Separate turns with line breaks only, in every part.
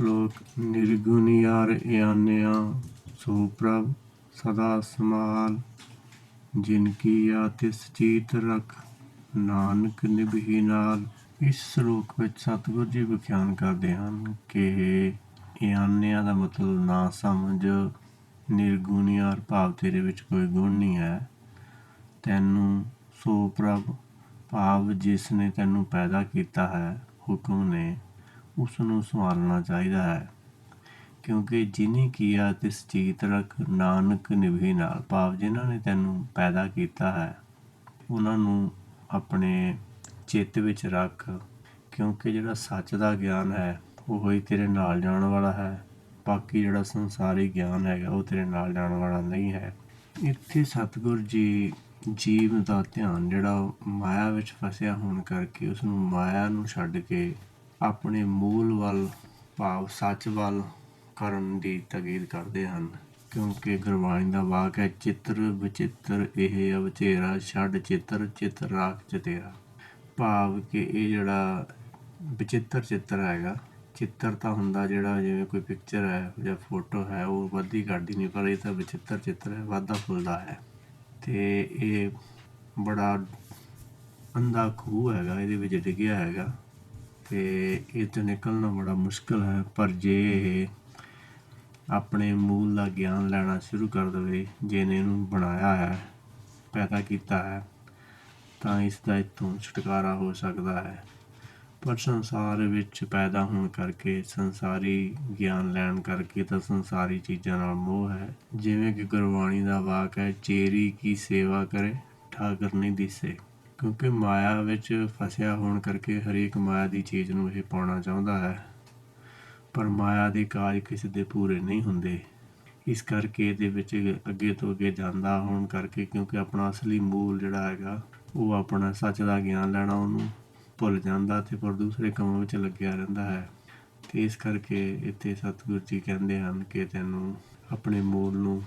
ਸ਼ਲੋਕ ਨਿਰਗੁਣਿਆਰ ਇਆਨਿਆ, ਸੋ ਪ੍ਰਭ ਸਦਾ ਸਮਾਲ ਜਿਨ ਕੀ ਆ ਤਿਸ ਚੀਤ ਰਖ, ਨਾਨਕ ਨਿਭੀ ਨਾਲ। ਇਸ ਸ਼ਲੋਕ ਵਿੱਚ ਸਤਿਗੁਰ ਜੀ ਵਿਖਿਆਨ ਕਰਦੇ ਹਨ ਕਿ ਇਆਨਿਆ ਦਾ ਮਤਲਬ ਨਾ ਸਮਝ ਨਿਰਗੁਣਿਆਰ ਭਾਵ ਤੇਰੇ ਵਿੱਚ ਕੋਈ ਗੁਣ ਨਹੀਂ ਹੈ। ਤੈਨੂੰ, ਸੋ ਪ੍ਰਭ, ਭਾਵ ਜਿਸ ਨੇ ਤੈਨੂੰ ਪੈਦਾ ਕੀਤਾ ਹੈ, ਹੁਕਮ ਨੇ ਉਸ ਨੂੰ ਸੰਭਾਲਣਾ ਚਾਹੀਦਾ ਹੈ, ਕਿਉਂਕਿ ਜਿਨੀ ਕੀਆ ਤਿਸ ਚੀਤ ਰਖ ਨਾਨਕ ਨਿਭੀ ਨਾਲ, ਭਾਵ ਜਿਨ੍ਹਾਂ ਨੇ ਤੈਨੂੰ ਪੈਦਾ ਕੀਤਾ ਹੈ, ਉਹਨਾਂ ਨੂੰ ਆਪਣੇ ਚਿੱਤ ਵਿੱਚ ਰੱਖ, ਕਿਉਂਕਿ ਜਿਹੜਾ ਸੱਚ ਦਾ ਗਿਆਨ ਹੈ, ਉਹ ਹੀ ਤੇਰੇ ਨਾਲ ਜਾਣ ਵਾਲਾ ਹੈ, ਬਾਕੀ ਜਿਹੜਾ ਸੰਸਾਰੀ ਗਿਆਨ ਹੈਗਾ, ਉਹ ਤੇਰੇ ਨਾਲ ਜਾਣ ਵਾਲਾ ਨਹੀਂ ਹੈ। ਇੱਥੇ ਸਤਿਗੁਰ ਜੀ, ਜੀਵ ਦਾ ਧਿਆਨ ਜਿਹੜਾ ਉਹ ਮਾਇਆ ਵਿੱਚ ਫਸਿਆ ਹੋਣ ਕਰਕੇ ਉਸ ਨੂੰ ਮਾਇਆ ਨੂੰ ਛੱਡ ਕੇ ਆਪਣੇ ਮੂਲ ਵੱਲ, ਭਾਵ ਸੱਚ ਵੱਲ ਕਰਨ ਦੀ ਤਕੀਦ ਕਰਦੇ ਹਨ, ਕਿਉਂਕਿ ਗੁਰਬਾਣੀ ਦਾ ਵਾਕ ਹੈ, ਚਿੱਤਰ ਵਿਚਿੱਤਰ ਇਹ ਅਵਚੇਰਾ, ਛੱਡ ਚਿੱਤਰ ਚਿੱਤਰ ਰਾਖ ਚਤੇਰਾ। ਭਾਵ ਕਿ ਇਹ ਜਿਹੜਾ ਵਿਚਿੱਤਰ ਚਿੱਤਰ ਹੈਗਾ, ਚਿੱਤਰ ਤਾਂ ਹੁੰਦਾ ਜਿਹੜਾ ਜਿਵੇਂ ਕੋਈ ਪਿਕਚਰ ਹੈ ਜਾਂ ਫੋਟੋ ਹੈ, ਉਹ ਵੱਧਦੀ ਘਟਦੀ ਨਹੀਂ, ਪਰ ਇਹ ਤਾਂ ਵਿਚਿੱਤਰ ਚਿੱਤਰ ਹੈ, ਵਾਧਾ ਫੁੱਲਦਾ ਹੈ। ਤੇ ਇਹ ਬੜਾ ਅੰਧਾ ਖੂਹ ਹੈਗਾ, ਇਹਦੇ ਵਿੱਚ ਡਿੱਗਿਆ ਹੈਗਾ। ਤੇ ਇਹ ਤੋਂ ਨਿਕਲਣਾ ਬੜਾ ਮੁਸ਼ਕਲ ਹੈ, ਪਰ ਜੇ ਇਹ ਆਪਣੇ ਮੂਲ ਦਾ ਗਿਆਨ ਲੈਣਾ ਸ਼ੁਰੂ ਕਰ ਦੇਵੇ, ਜਿਹਨੇ ਇਹਨੂੰ ਬਣਾਇਆ ਹੈ, ਪੈਦਾ ਕੀਤਾ ਹੈ, ਤਾਂ ਇਸ ਦਾ ਇਤੋਂ ਛੁਟਕਾਰਾ ਹੋ ਸਕਦਾ ਹੈ। ਪਰ ਸੰਸਾਰ ਵਿੱਚ ਪੈਦਾ ਹੋਣ ਕਰਕੇ, ਸੰਸਾਰੀ ਗਿਆਨ ਲੈਣ ਕਰਕੇ ਤਾਂ ਸੰਸਾਰੀ ਚੀਜ਼ਾਂ ਨਾਲ ਮੋਹ ਹੈ। ਜਿਵੇਂ ਕਿ ਗੁਰਬਾਣੀ ਦਾ ਵਾਕ ਹੈ, ਚੇਰੀ ਕੀ ਸੇਵਾ ਕਰੇ ਠਾਕਰ ਨਹੀਂ ਦਿਸੇ। ਕਿਉਂਕਿ ਮਾਇਆ ਵਿੱਚ ਫਸਿਆ ਹੋਣ ਕਰਕੇ ਹਰੇਕ ਮਾਇਆ ਦੀ ਚੀਜ਼ ਨੂੰ ਇਹ ਪਾਉਣਾ ਚਾਹੁੰਦਾ ਹੈ। ਪਰ ਮਾਇਆ ਦੇ ਕਾਜ ਕਿਸੇ ਦੇ ਪੂਰੇ ਨਹੀਂ ਹੁੰਦੇ। ਇਸ ਕਰਕੇ ਇਹਦੇ ਵਿੱਚ ਅੱਗੇ ਤੋਂ ਅੱਗੇ ਜਾਂਦਾ ਹੋਣ ਕਰਕੇ ਕਿਉਂਕਿ ਆਪਣਾ ਅਸਲੀ ਮੂਲ ਜਿਹੜਾ ਹੈਗਾ, ਉਹ ਆਪਣਾ ਸੱਚ ਦਾ ਗਿਆਨ ਲੈਣਾ ਉਹਨੂੰ ਭੁੱਲ ਜਾਂਦਾ ਤੇ ਪਰ ਦੂਸਰੇ ਕੰਮਾਂ ਵਿੱਚ ਲੱਗਿਆ ਰਹਿੰਦਾ ਹੈ। ਤੇ ਇਸ ਕਰਕੇ ਇੱਥੇ ਸਤਿਗੁਰੂ ਜੀ ਕਹਿੰਦੇ ਹਨ ਕਿ ਤੈਨੂੰ ਆਪਣੇ ਮੂਲ ਨੂੰ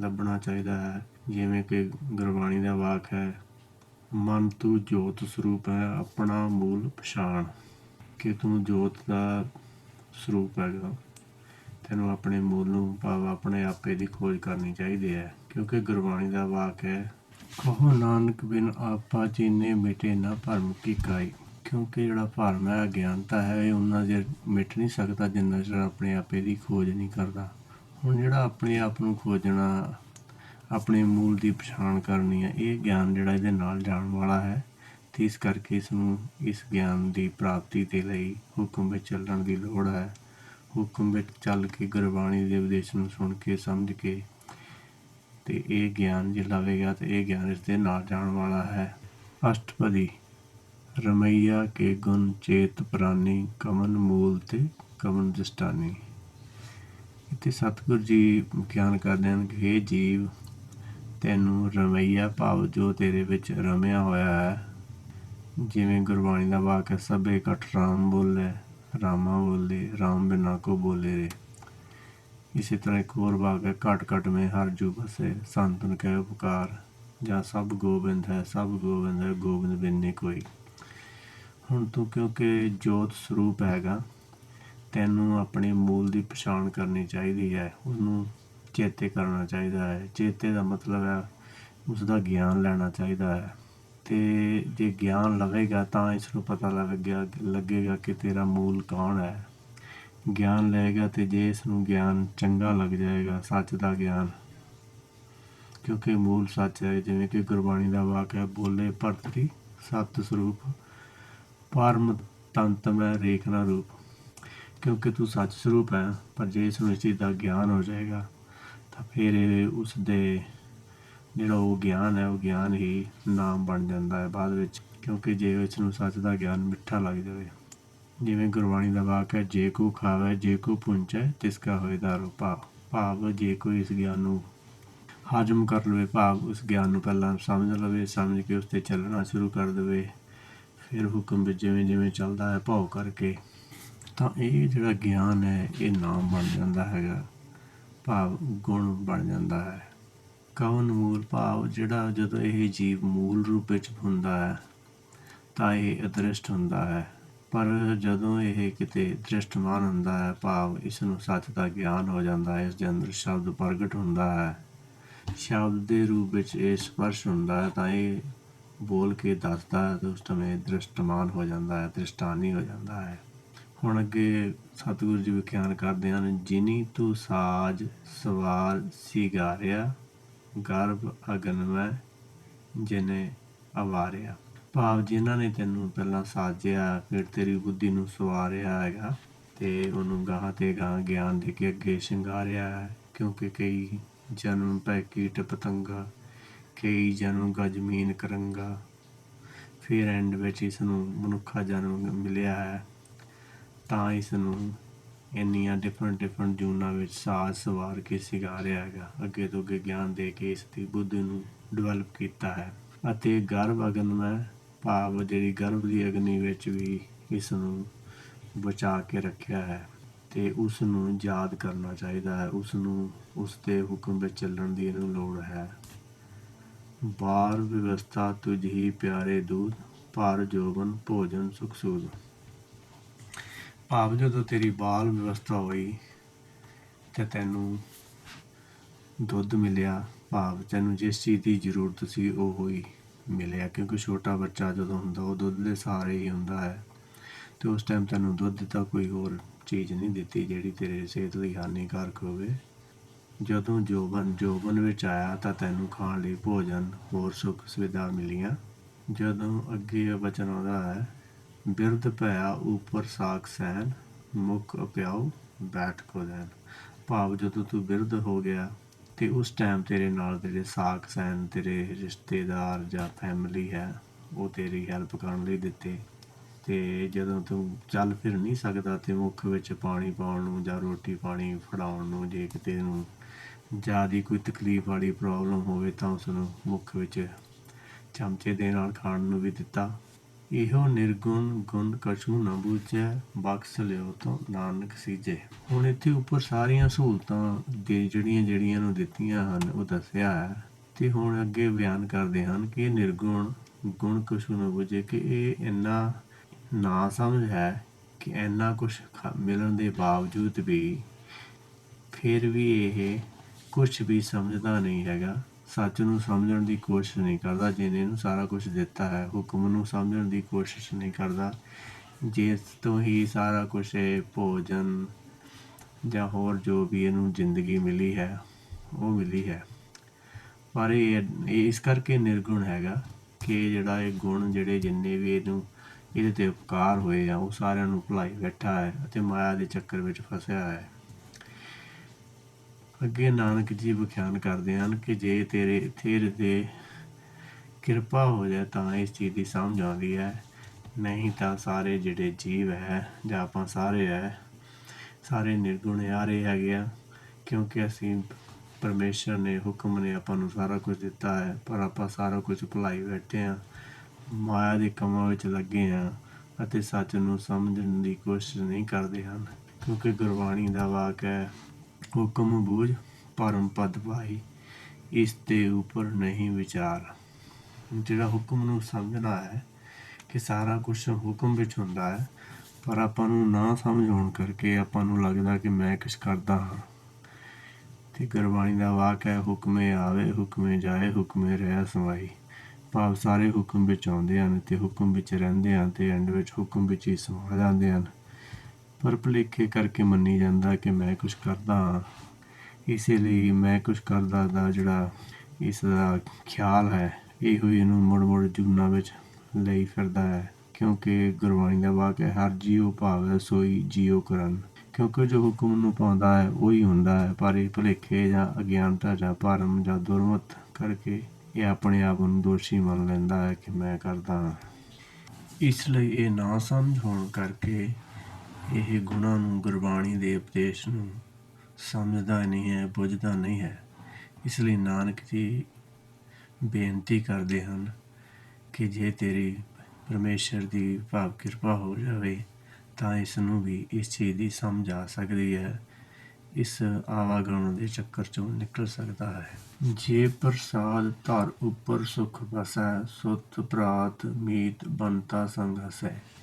ਲੱਭਣਾ ਚਾਹੀਦਾ ਹੈ। ਜਿਵੇਂ ਕਿ ਗੁਰਬਾਣੀ ਦਾ ਵਾਕ ਹੈ ਮਨ ਤੂੰ ਜੋਤ ਸਰੂਪ ਹੈ, ਆਪਣਾ ਮੂਲ ਪਛਾਣ। ਕਿ ਤੂੰ ਜੋਤ ਦਾ ਸਰੂਪ ਹੈਗਾ, ਤੈਨੂੰ ਆਪਣੇ ਮੂਲ ਨੂੰ ਭਾਵ ਆਪਣੇ ਆਪੇ ਦੀ ਖੋਜ ਕਰਨੀ ਚਾਹੀਦੀ ਹੈ। ਕਿਉਂਕਿ ਗੁਰਬਾਣੀ ਦਾ ਵਾਕ ਹੈ, ਕਹੋ ਨਾਨਕ ਬਿਨ ਆਪਾ ਚੀਨੇ ਮਿਟੇ ਨਾ ਭਰਮ ਕੀ ਕਾਈ। ਕਿਉਂਕਿ ਜਿਹੜਾ ਭਰਮ ਹੈ, ਅਗਿਆਨਤਾ ਹੈ, ਇਹ ਉਹਨਾਂ ਜੇ ਮਿਟ ਨਹੀਂ ਸਕਦਾ, ਜਿੰਨਾ ਚਿਰ ਆਪਣੇ ਆਪੇ ਦੀ ਖੋਜ ਨਹੀਂ ਕਰਦਾ। ਹੁਣ ਜਿਹੜਾ ਆਪਣੇ ਆਪ ਨੂੰ ਖੋਜਣਾ ਆਪਣੇ ਮੂਲ ਦੀ ਪਛਾਣ ਕਰਨੀ ਹੈ। ਇਹ ਗਿਆਨ ਜਿਹੜਾ ਇਹਦੇ ਨਾਲ ਜਾਣ ਵਾਲਾ ਹੈ ਤੇ ਇਸ ਕਰਕੇ ਇਸ ਨੂੰ ਇਸ ਗਿਆਨ ਦੀ ਪ੍ਰਾਪਤੀ ਦੇ ਲਈ ਹੁਕਮ ਵਿੱਚ ਚੱਲਣ ਦੀ ਲੋੜ ਹੈ। ਹੁਕਮ ਵਿੱਚ ਚੱਲ ਕੇ ਗੁਰਬਾਣੀ ਦੇ ਉਪਦੇਸ਼ ਨੂੰ ਸੁਣ ਕੇ, ਸਮਝ ਕੇ ਤੇ ਇਹ ਗਿਆਨ ਜੇ ਲਵੇਗਾ ਤੇ ਇਹ ਗਿਆਨ ਇਸ ਦੇ ਨਾਲ ਜਾਣ ਵਾਲਾ ਹੈ। ਅਸ਼ਟਪਦੀ, ਰਮਈਆ ਕੇ ਗੁਣ ਚੇਤ ਪ੍ਰਾਨੀ ਕਮਨ ਮੂਲ ਤੇ ਕਮਨ ਦਿਸਟਾਨੀ ਇੱਥੇ ਸਤਿਗੁਰ ਜੀ ਗਿਆਨ ਕਰਦੇ ਹਨ ਕਿ ਇਹ ਜੀਵ ਤੈਨੂੰ ਰਮਈਆ ਭਾਵ ਜੋ ਤੇਰੇ ਵਿੱਚ ਰਮਿਆ ਹੋਇਆ ਹੈ। ਜਿਵੇਂ ਗੁਰਬਾਣੀ ਦਾ ਵਾਕ ਹੈ, ਸਭੇ ਇਕੱਠ ਰਾਮ ਬੋਲੇ, ਰਾਮਾ ਬੋਲੇ, ਰਾਮ ਬਿਨਾ ਕੋ ਬੋਲੇ ਰੇ। ਇਸੇ ਤਰ੍ਹਾਂ ਇੱਕ ਹੋਰ ਵਾਕ ਹੈ, ਘਟ ਘਟ ਮੇ ਹਰ ਜੂ ਬਸੇ ਸੰਤਨ ਕਹਿ ਉਪਕਾਰ ਜਾਂ ਸਭ ਗੋਬਿੰਦ ਹੈ, ਸਭ ਗੋਬਿੰਦ ਹੈ, ਗੋਬਿੰਦ ਬਿਨ ਨਹੀਂ ਕੋਈ। ਹੁਣ ਤੂੰ ਕਿਉਂਕਿ ਜੋਤ ਸਰੂਪ ਹੈਗਾ, ਤੈਨੂੰ ਆਪਣੇ ਮੂਲ ਦੀ ਪਛਾਣ ਕਰਨੀ ਚਾਹੀਦੀ ਹੈ, ਉਹਨੂੰ ਚੇਤੇ ਕਰਨਾ ਚਾਹੀਦਾ ਹੈ। ਚੇਤੇ ਦਾ ਮਤਲਬ ਹੈ ਉਸ ਦਾ ਗਿਆਨ ਲੈਣਾ ਚਾਹੀਦਾ ਹੈ। ਤੇ ਜੇ ਗਿਆਨ ਲਵੇਗਾ ਤਾਂ ਇਸ ਨੂੰ ਪਤਾ ਲੱਗੇਗਾ ਲੱਗੇਗਾ ਕਿ ਤੇਰਾ ਮੂਲ ਕੌਣ ਹੈ। ਗਿਆਨ ਲਏਗਾ ਤੇ ਜੇ ਇਸ ਨੂੰ ਗਿਆਨ ਚੰਗਾ ਲੱਗ ਜਾਏਗਾ, ਸੱਚ ਦਾ ਗਿਆਨ, ਕਿਉਂਕਿ ਮੂਲ ਸੱਚ ਹੈ, ਜਿਵੇਂ ਕਿ ਗੁਰਬਾਣੀ ਦਾ ਵਾਕ ਹੈ, ਬੋਲੇ ਭਰਤਰੀ ਸਤ ਸਰੂਪ, ਪਰਮ ਤੰਤ ਮੈਂ ਰੇਖਨਾ ਰੂਪ, ਕਿਉਂਕਿ ਤੂੰ ਸੱਚ ਸਰੂਪ ਹੈ, ਪਰ ਜੇ ਇਸ ਨੂੰ ਇਸ ਚੀਜ਼ ਦਾ ਗਿਆਨ ਹੋ ਜਾਏਗਾ ਤਾਂ ਫਿਰ ਇਹ ਉਸ ਦੇ ਜਿਹੜਾ ਉਹ ਗਿਆਨ ਹੈ, ਉਹ ਗਿਆਨ ਹੀ ਨਾਮ ਬਣ ਜਾਂਦਾ ਹੈ ਬਾਅਦ ਵਿੱਚ, ਕਿਉਂਕਿ ਜੇ ਇਸ ਨੂੰ ਸੱਚ ਦਾ ਗਿਆਨ ਮਿੱਠਾ ਲੱਗ ਜਾਵੇ। ਜਿਵੇਂ ਗੁਰਬਾਣੀ ਦਾ ਵਾਕ ਹੈ, ਜੇ ਕੋ ਖਾਵੇ, ਜੇ ਕੋ ਪੁੰਚੈ, ਤਿਸ ਕਾ ਹੋਏ ਦਾਰੂ ਭਾਵ। ਭਾਵ ਜੇ ਕੋਈ ਇਸ ਗਿਆਨ ਨੂੰ ਹਾਜ਼ਮ ਕਰ ਲਵੇ, ਭਾਵ ਉਸ ਗਿਆਨ ਨੂੰ ਪਹਿਲਾਂ ਸਮਝ ਲਵੇ, ਸਮਝ ਕੇ ਉਸ ਤੇ ਚੱਲਣਾ ਸ਼ੁਰੂ ਕਰ ਦੇਵੇ, ਫਿਰ ਹੁਕਮ ਵਿੱਚ ਜਿਵੇਂ ਜਿਵੇਂ ਚੱਲਦਾ ਹੈ, ਭਾਉ ਕਰਕੇ, ਤਾਂ ਇਹ ਜਿਹੜਾ ਗਿਆਨ ਹੈ, ਇਹ ਨਾਮ ਬਣ ਜਾਂਦਾ ਹੈਗਾ। ਭਾਵ ਗੁਣ ਬਣ ਜਾਂਦਾ ਹੈ। ਕਵਨ ਮੂਲ ਭਾਵ ਜਿਹੜਾ ਜਦੋਂ ਇਹ ਜੀਵ ਮੂਲ ਰੂਪ ਵਿੱਚ ਹੁੰਦਾ ਹੈ, ਤਾਂ ਇਹ ਅਦ੍ਰਿਸ਼ਟ ਹੁੰਦਾ ਹੈ। ਪਰ ਜਦੋਂ ਇਹ ਕਿਤੇ ਦ੍ਰਿਸ਼ਟਮਾਨ ਹੁੰਦਾ ਹੈ, ਭਾਵ ਇਸ ਨੂੰ ਸੱਚ ਦਾ ਗਿਆਨ ਹੋ ਜਾਂਦਾ ਹੈ, ਇਸ ਦੇ ਅੰਦਰ ਸ਼ਬਦ ਪ੍ਰਗਟ ਹੁੰਦਾ ਹੈ। ਸ਼ਬਦ ਦੇ ਰੂਪ ਵਿੱਚ ਇਹ ਸਪਰਸ਼ ਹੁੰਦਾ ਹੈ, ਤਾਂ ਇਹ ਬੋਲ ਕੇ ਦੱਸਦਾ ਹੈ, ਤੇ ਉਸ ਸਮੇਂ ਦ੍ਰਿਸ਼ਟਮਾਨ ਹੋ ਜਾਂਦਾ ਹੈ, ਦ੍ਰਿਸ਼ਟਾਨੀ ਹੋ ਜਾਂਦਾ ਹੈ। ਹੁਣ ਅੱਗੇ ਸਤਿਗੁਰੂ ਜੀ ਵਿਖਿਆਨ ਕਰਦੇ ਹਨ, ਜਿਨੀ ਤੂੰ ਸਾਜ ਸਵਾਰ ਸਿਗਾਰਿਆ ਗਰਭ ਅਗਨਮੈ ਜਿਨੇ ਅਵਾਰਿਆ। ਭਾਵ ਜਿਨ੍ਹਾਂ ਨੇ ਤੈਨੂੰ ਪਹਿਲਾਂ ਸਾਜਿਆ, ਫਿਰ ਤੇਰੀ ਬੁੱਧੀ ਨੂੰ ਸਵਾਰਿਆ ਹੈਗਾ ਤੇ ਉਹਨੂੰ ਗਾਹਾਂ ਤੇ ਗਾਹ ਗਿਆਨ ਦੇ ਕੇ ਅੱਗੇ ਸ਼ਿੰਗਾਰਿਆ ਹੈ। ਕਿਉਂਕਿ ਕਈ ਜਨਮ ਪੈ ਕੀਟ ਪਤੰਗਾ, ਕਈ ਜਨਮ ਗਜ਼ਮੀਨ ਕਰੰਗਾ। ਫਿਰ ਐਂਡ ਵਿੱਚ ਇਸ ਨੂੰ ਮਨੁੱਖਾ ਜਨਮ ਮਿਲਿਆ ਹੈ। ਤਾਂ ਇਸ ਨੂੰ ਇੰਨੀਆਂ ਡਿਫਰੈਂਟ ਡਿਫਰੈਂਟ ਜੂਨਾਂ ਵਿੱਚ ਸਾਜ ਸਵਾਰ ਕੇ ਸਿਖਾ ਰਿਹਾ ਹੈਗਾ। ਅੱਗੇ ਤੋਂ ਅੱਗੇ ਗਿਆਨ ਦੇ ਕੇ ਇਸ ਦੀ ਬੁੱਧੀ ਨੂੰ ਡਿਵੈਲਪ ਕੀਤਾ ਹੈ। ਅਤੇ ਗਰਭ ਅਗਨ ਮੈਂ ਭਾਵ, ਜਿਹੜੀ ਗਰਭ ਦੀ ਅਗਨੀ ਵਿੱਚ ਵੀ ਇਸ ਨੂੰ ਬਚਾ ਕੇ ਰੱਖਿਆ ਹੈ ਤੇ ਉਸ ਨੂੰ ਯਾਦ ਕਰਨਾ ਚਾਹੀਦਾ ਹੈ। ਉਸ ਨੂੰ, ਉਸ ਦੇ ਹੁਕਮ ਵਿੱਚ ਚੱਲਣ ਦੀ ਇਹਨੂੰ ਲੋੜ ਹੈ। ਬਾਰ ਵਿਵਸਥਾ ਤੁਝ ਹੀ ਪਿਆਰੇ ਦੂਤ ਭਾਰ ਜੋਬਨ ਭੋਜਨ ਸੁਖ ਸੂਦ। ਭਾਵ ਜਦੋਂ ਤੇਰੀ ਬਾਲ ਵਿਵਸਥਾ ਹੋਈ ਤੇ ਤੈਨੂੰ ਦੁੱਧ ਮਿਲਿਆ, ਭਾਵ ਤੈਨੂੰ ਜਿਸ ਚੀਜ਼ ਦੀ ਜ਼ਰੂਰਤ ਸੀ ਉਹ ਹੋਈ, ਮਿਲਿਆ। ਕਿਉਂਕਿ ਛੋਟਾ ਬੱਚਾ ਜਦੋਂ ਹੁੰਦਾ, ਉਹ ਦੁੱਧ ਦੇ ਸਹਾਰੇ ਹੀ ਹੁੰਦਾ ਹੈ। ਤੇ ਉਸ ਟਾਈਮ ਤੈਨੂੰ ਦੁੱਧ ਤਾਂ ਕੋਈ ਹੋਰ ਚੀਜ਼ ਨਹੀਂ ਦਿੱਤੀ ਜਿਹੜੀ ਤੇਰੇ ਸਿਹਤ ਲਈ ਹਾਨੀਕਾਰਕ ਹੋਵੇ। ਜਦੋਂ ਜੋਬਨ ਜੋਬਨ ਵਿੱਚ ਆਇਆ ਤਾਂ ਤੈਨੂੰ ਖਾਣ ਲਈ ਭੋਜਨ ਹੋਰ ਸੁੱਖ ਸੁਵਿਧਾ ਮਿਲੀਆਂ। ਜਦੋਂ ਅੱਗੇ ਇਹ ਵਚਨ ਆਉਂਦਾ ਹੈ ਬਿਰਧ ਭਇਆ ਉਪਰ ਸਾਖ ਸੈਨ ਮੁਖ ਅਪਿਆਉ ਬੈਠ ਕੋ ਦੇਨ ਭਾਵ ਜਦੋਂ ਤੂੰ ਬਿਰਧ ਹੋ ਗਿਆ, ਤੇ ਉਸ ਟਾਈਮ ਤੇਰੇ ਨਾਲ ਤੇਰੇ ਸਾਖ ਸੈਨ ਤੇਰੇ ਰਿਸ਼ਤੇਦਾਰ ਜਾਂ ਫੈਮਿਲੀ ਹੈ, ਉਹ ਤੇਰੀ ਹੈਲਪ ਕਰਨ ਲਈ ਦਿੱਤੇ। ਤੇ ਜਦੋਂ ਤੂੰ ਚੱਲ ਫਿਰ ਨਹੀਂ ਸਕਦਾ ਤੇ ਮੁੱਖ ਵਿੱਚ ਪਾਣੀ ਪਾਉਣ ਨੂੰ ਜਾਂ ਰੋਟੀ ਪਾਣੀ ਫੜਾਉਣ ਨੂੰ, ਜੇ ਕਿਤੇ ਨੂੰ ਜ਼ਿਆਦੀ ਕੋਈ ਤਕਲੀਫ ਵਾਲੀ ਪ੍ਰੋਬਲਮ ਹੋਵੇ ਤਾਂ ਉਸ ਨੂੰ ਮੁੱਖ ਵਿੱਚ ਚਮਚੇ ਦੇ ਨਾਲ ਖਾਣ ਨੂੰ ਵੀ ਦਿੱਤਾ। ਇਹੋ ਨਿਰਗੁਣ ਗੁਣ ਕਛੂ ਨਾ ਬੂਝੈ, ਬਖਸ਼ ਲਿਓ ਤੋਂ ਨਾਨਕ ਸੀਜੇ। ਹੁਣ ਇੱਥੇ ਉੱਪਰ ਸਾਰੀਆਂ ਸਹੂਲਤਾਂ ਦੇ ਜਿਹੜੀਆਂ ਜਿਹੜੀਆਂ ਨੂੰ ਦਿੱਤੀਆਂ ਹਨ, ਉਹ ਦੱਸਿਆ ਹੈ। ਤੇ ਹੁਣ ਅੱਗੇ ਬਿਆਨ ਕਰਦੇ ਹਨ ਕਿ ਨਿਰਗੁਣ ਗੁਣ ਕਛੂ ਨਾ ਬੂਝੇ ਕਿ ਇਹ ਇੰਨਾ ਨਾ ਸਮਝ ਹੈ ਕਿ ਇੰਨਾ ਕੁਝ ਮਿਲਣ ਦੇ ਬਾਵਜੂਦ ਵੀ ਫਿਰ ਵੀ ਇਹ ਕੁਝ ਵੀ ਸਮਝਦਾ ਨਹੀਂ ਹੈਗਾ। ਸੱਚ ਨੂੰ ਸਮਝਣ ਦੀ ਕੋਸ਼ਿਸ਼ ਨਹੀਂ ਕਰਦਾ, ਜਿਹਨੇ ਇਹਨੂੰ ਸਾਰਾ ਕੁਝ ਦਿੱਤਾ ਹੈ, ਹੁਕਮ ਨੂੰ ਸਮਝਣ ਦੀ ਕੋਸ਼ਿਸ਼ ਨਹੀਂ ਕਰਦਾ। ਜਿਸ ਤੋਂ ਹੀ ਸਾਰਾ ਕੁਝ ਇਹ ਭੋਜਨ ਜਾਂ ਹੋਰ ਜੋ ਵੀ ਇਹਨੂੰ ਜ਼ਿੰਦਗੀ ਮਿਲੀ ਹੈ, ਉਹ ਮਿਲੀ ਹੈ। ਪਰ ਇਹ ਇਸ ਕਰਕੇ ਨਿਰਗੁਣ ਹੈਗਾ ਕਿ ਜਿਹੜਾ ਇਹ ਗੁਣ ਜਿਹੜੇ ਜਿੰਨੇ ਵੀ ਇਹਨੂੰ ਇਹਦੇ ਤੇ ਉਪਕਾਰ ਹੋਏ ਆ, ਉਹ ਸਾਰਿਆਂ ਨੂੰ ਭੁਲਾਈ ਬੈਠਾ ਹੈ ਅਤੇ ਮਾਇਆ ਦੇ ਚੱਕਰ ਵਿੱਚ ਫਸਿਆ ਹੈ। ਅੱਗੇ ਨਾਨਕ ਜੀ ਵਿਖਿਆਨ ਕਰਦੇ ਹਨ ਕਿ ਜੇ ਤੇਰੇ ਤੇਰੇ ਤੇ ਕਿਰਪਾ ਹੋ ਜਾਏ ਤਾਂ ਇਸ ਚੀਜ਼ ਦੀ ਸਮਝ ਆਉਂਦੀ ਹੈ। ਨਹੀਂ ਤਾਂ ਸਾਰੇ ਜਿਹੜੇ ਜੀਵ ਹੈ ਜਾਂ ਆਪਾਂ ਸਾਰੇ ਹੈ, ਸਾਰੇ ਨਿਰਗੁਣ ਹਾਰੇ ਹੈਗੇ ਆ, ਕਿਉਂਕਿ ਅਸੀਂ ਪਰਮੇਸ਼ਰ ਨੇ ਹੁਕਮ ਨੇ ਆਪਾਂ ਨੂੰ ਸਾਰਾ ਕੁਝ ਦਿੱਤਾ ਹੈ, ਪਰ ਆਪਾਂ ਸਾਰਾ ਕੁਝ ਭੁਲਾਈ ਬੈਠੇ ਆ ਮਾਇਆ ਦੇ ਕੰਮਾਂ ਵਿੱਚ ਲੱਗੇ ਆ ਅਤੇ ਸੱਚ ਨੂੰ ਸਮਝਣ ਦੀ ਕੋਸ਼ਿਸ਼ ਨਹੀਂ ਕਰਦੇ ਹਨ, ਕਿਉਂਕਿ ਗੁਰਬਾਣੀ ਦਾ ਵਾਕ ਹੈ ਹੁਕਮ ਬੂਝ ਪਰਮ ਪਦ ਭਾਈ ਇਸ ਦੇ ਉੱਪਰ ਨਹੀਂ ਵਿਚਾਰ। ਜਿਹੜਾ ਹੁਕਮ ਨੂੰ ਸਮਝਣਾ ਹੈ ਕਿ ਸਾਰਾ ਕੁਝ ਹੁਕਮ ਵਿੱਚ ਹੁੰਦਾ ਹੈ, ਪਰ ਆਪਾਂ ਨੂੰ ਨਾ ਸਮਝ ਹੋਣ ਕਰਕੇ ਆਪਾਂ ਨੂੰ ਲੱਗਦਾ ਕਿ ਮੈਂ ਕੁਝ ਕਰਦਾ ਹਾਂ। ਤੇ ਗੁਰਬਾਣੀ ਦਾ ਵਾਕ ਹੈ, ਹੁਕਮੇ ਆਵੇ, ਹੁਕਮੇ ਜਾਏ, ਹੁਕਮੇ ਰਹਿ ਸਮਾਈ। ਭਾਵ ਸਾਰੇ ਹੁਕਮ ਵਿੱਚ ਆਉਂਦੇ ਹਨ ਤੇ ਹੁਕਮ ਵਿੱਚ ਰਹਿੰਦੇ ਹਨ ਤੇ ਐਂਡ ਵਿੱਚ ਹੁਕਮ ਵਿੱਚ ਹੀ ਸਮਾ ਜਾਂਦੇ ਹਨ। ਪਰ ਭੁਲੇਖੇ ਕਰਕੇ ਮੰਨੀ ਜਾਂਦਾ ਕਿ ਮੈਂ ਕੁਝ ਕਰਦਾ ਹਾਂ। ਇਸੇ ਲਈ ਮੈਂ ਕੁਝ ਕਰਦਾ ਦਾ ਜਿਹੜਾ ਇਸ ਦਾ ਖਿਆਲ ਹੈ, ਇਹੋ ਹੀ ਇਹਨੂੰ ਮੁੜ ਮੁੜ ਜੁਨਾ ਵਿੱਚ ਲਈ ਫਿਰਦਾ ਹੈ। ਕਿਉਂਕਿ ਗੁਰਬਾਣੀ ਦਾ ਵਾਕ ਹੈ, ਹਰ ਜੀਉ ਭਾਵੈ, ਸੋਈ ਜੀਉ ਕਰਨ। ਕਿਉਂਕਿ ਜੋ ਹੁਕਮ ਨੂੰ ਪਾਉਂਦਾ ਹੈ, ਉਹੀ ਹੁੰਦਾ ਹੈ। ਪਰ ਇਹ ਭੁਲੇਖੇ ਜਾਂ ਅਗਿਆਨਤਾ ਜਾਂ ਭਰਮ ਜਾਂ ਦੁਰਮਤ ਕਰਕੇ ਇਹ ਆਪਣੇ ਆਪ ਨੂੰ ਦੋਸ਼ੀ ਮੰਨ ਲੈਂਦਾ ਹੈ ਕਿ ਮੈਂ ਕਰਦਾ ਹਾਂ। ਇਸ ਲਈ ਇਹ ਨਾ ਸਮਝ ਹੋਣ ਕਰਕੇ ਇਹ ਗੁਣਾਂ ਨੂੰ, ਗੁਰਬਾਣੀ ਦੇ ਉਪਦੇਸ਼ ਨੂੰ ਸਮਝਦਾ ਨਹੀਂ ਹੈ, ਬੁੱਝਦਾ ਨਹੀਂ ਹੈ। ਇਸ ਲਈ ਨਾਨਕ ਜੀ ਬੇਨਤੀ ਕਰਦੇ ਹਨ ਕਿ ਜੇ ਤੇਰੀ ਪਰਮੇਸ਼ਰ ਦੀ ਭਾਵ ਕਿਰਪਾ ਹੋ ਜਾਵੇ, ਤਾਂ ਇਸ ਨੂੰ ਵੀ ਇਸ ਚੀਜ਼ ਦੀ ਸਮਝ ਆ ਸਕਦੀ ਹੈ। ਇਸ ਆਵਾਗਮਨ ਦੇ ਚੱਕਰ ਚੋਂ ਨਿਕਲ ਸਕਦਾ ਹੈ। ਜੇ ਪ੍ਰਸਾਦ ਧਰ ਉੱਪਰ ਸੁਖ ਵਸੈ, ਸੁਤ ਪ੍ਰਾਤ ਮੀਤ ਬੰਤਾ ਸੰਗ ਹਸੈ।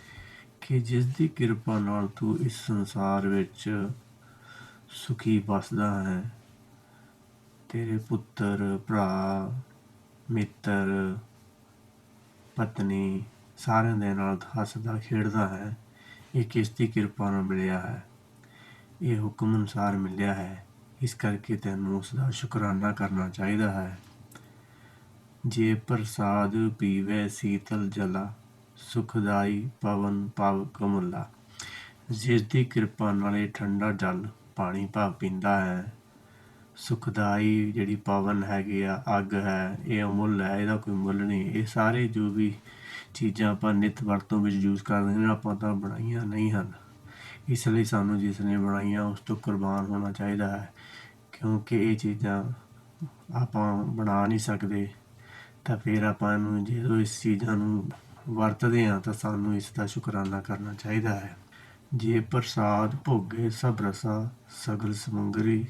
ਕਿ ਜਿਸ ਦੀ ਕਿਰਪਾ ਨਾਲ ਤੂੰ ਇਸ ਸੰਸਾਰ ਵਿੱਚ ਸੁਖੀ ਵੱਸਦਾ ਹੈ। ਤੇਰੇ ਪੁੱਤਰ, ਭਰਾ, ਮਿੱਤਰ, ਪਤਨੀ ਸਾਰਿਆਂ ਦੇ ਨਾਲ ਹੱਸਦਾ, ਖੇਡਦਾ ਹੈ। ਇਹ ਕਿਸ ਦੀ ਕਿਰਪਾ ਨਾਲ ਮਿਲਿਆ ਹੈ? ਇਹ ਹੁਕਮ ਅਨੁਸਾਰ ਮਿਲਿਆ ਹੈ। ਇਸ ਕਰਕੇ ਤੈਨੂੰ ਉਸ ਦਾ ਸ਼ੁਕਰਾਨਾ ਕਰਨਾ ਚਾਹੀਦਾ ਹੈ। ਜੇ ਪ੍ਰਸਾਦ ਪੀਵੇ, ਸੀਤਲ ਜਲਾ ਸੁਖਦਾਈ ਪਵਨ ਭਾਵ ਕਮੁੱਲਾ। ਜਿਸ ਦੀ ਕਿਰਪਾ ਨਾਲ ਇਹ ਠੰਡਾ ਜਲ ਪਾਣੀ ਭਾਵ ਪੀਂਦਾ ਹੈ। ਸੁਖਦਾਈ ਜਿਹੜੀ ਪਵਨ ਹੈਗੀ ਆ, ਅੱਗ ਹੈ, ਇਹ ਅਮੁੱਲ ਹੈ, ਇਹਦਾ ਕੋਈ ਮੁੱਲ ਨਹੀਂ। ਇਹ ਸਾਰੇ ਜੋ ਵੀ ਚੀਜ਼ਾਂ ਆਪਾਂ ਨਿਤ ਵਰਤੋਂ ਵਿੱਚ ਯੂਜ਼ ਕਰਦੇ ਨੇ, ਆਪਾਂ ਤਾਂ ਬਣਾਈਆਂ ਨਹੀਂ ਹਨ। ਇਸ ਲਈ ਸਾਨੂੰ ਜਿਸ ਨੇ ਬਣਾਈਆਂ, ਉਸ ਤੋਂ ਕੁਰਬਾਨ ਹੋਣਾ ਚਾਹੀਦਾ ਹੈ। ਕਿਉਂਕਿ ਇਹ ਚੀਜ਼ਾਂ ਆਪਾਂ ਬਣਾ ਨਹੀਂ ਸਕਦੇ, ਤਾਂ ਫਿਰ ਆਪਾਂ ਨੂੰ ਜਦੋਂ ਇਸ ਚੀਜ਼ਾਂ ਨੂੰ ਵਰਤਦੇ ਹਾਂ ਤਾਂ ਸਾਨੂੰ ਇਸ ਦਾ ਸ਼ੁਕਰਾਨਾ ਕਰਨਾ ਚਾਹੀਦਾ ਹੈ। ਜੇ ਪ੍ਰਸਾਦ ਭੋਗੇ ਸਭ ਰਸਾ, ਸਗਲ ਸਮੁੰਗਰੀ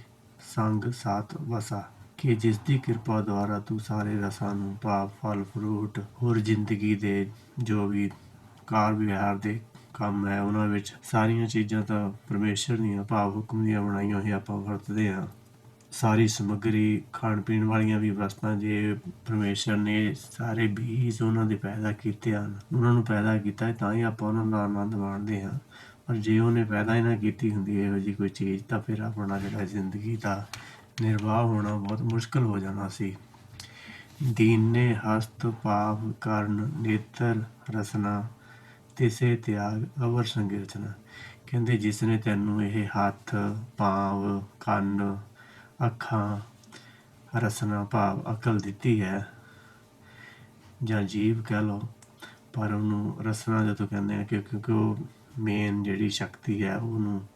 ਸੰਗ ਸਾਤ ਵਸਾ, ਕਿ ਜਿਸ ਦੀ ਕਿਰਪਾ ਦੁਆਰਾ ਤੂੰ ਸਾਰੇ ਰਸਾਂ ਨੂੰ ਭਾਵ ਫਲ, ਫਰੂਟ, ਹੋਰ ਜ਼ਿੰਦਗੀ ਦੇ ਜੋ ਵੀ ਕਾਰ ਵਿਹਾਰ ਦੇ ਕੰਮ ਹੈ, ਉਹਨਾਂ ਵਿੱਚ ਸਾਰੀਆਂ ਚੀਜ਼ਾਂ ਤਾਂ ਪਰਮੇਸ਼ਰ ਦੀਆਂ ਭਾਵ ਹੁਕਮ ਦੀਆਂ ਬਣਾਈਆਂ ਹੋਈਆਂ ਆਪਾਂ ਵਰਤਦੇ ਹਾਂ। ਸਾਰੀ ਸਮੱਗਰੀ ਖਾਣ ਪੀਣ ਵਾਲੀਆਂ ਵੀ ਵਸਤਾਂ ਜੇ ਪਰਮੇਸ਼ਰ ਨੇ ਸਾਰੇ ਬੀਜ ਉਹਨਾਂ ਦੇ ਪੈਦਾ ਕੀਤੇ ਹਨ, ਉਹਨਾਂ ਨੂੰ ਪੈਦਾ ਕੀਤਾ ਤਾਂ ਹੀ ਆਪਾਂ ਉਹਨਾਂ ਦਾ ਆਨੰਦ ਮਾਣਦੇ ਹਾਂ। ਪਰ ਜੇ ਉਹਨੇ ਪੈਦਾ ਹੀ ਨਾ ਕੀਤੀ ਹੁੰਦੀ ਇਹੋ ਜਿਹੀ ਕੋਈ ਚੀਜ਼, ਤਾਂ ਫਿਰ ਆਪਣਾ ਜਿਹੜਾ ਜ਼ਿੰਦਗੀ ਦਾ ਨਿਰਵਾਹ ਹੋਣਾ ਬਹੁਤ ਮੁਸ਼ਕਲ ਹੋ ਜਾਣਾ ਸੀ। ਦੀਨੇ ਹਸਤ ਪਾਪ ਕਰਨ ਨੇਤਰ ਰਸਨਾ, ਤਿਸੇ ਤਿਆਗ ਅਵਰ ਸੰਗਿਰਚਨਾ। ਕਹਿੰਦੇ ਜਿਸ ਨੇ ਤੈਨੂੰ ਇਹ ਹੱਥ ਪਾਵ ਕੰਨ ਅੱਖਾਂ, ਰਸਨਾ ਭਾਵ ਅਕਲ ਦਿੱਤੀ ਹੈ। ਜਾਂ ਜੀਵ ਕਹਿ ਲਓ, ਪਰ ਉਹਨੂੰ ਰਸਨਾ ਜਦੋਂ ਕਹਿੰਦੇ ਆ ਕਿ ਕਿਉਂਕਿ ਉਹ ਮੇਨ ਜਿਹੜੀ ਸ਼ਕਤੀ ਹੈ, ਉਹਨੂੰ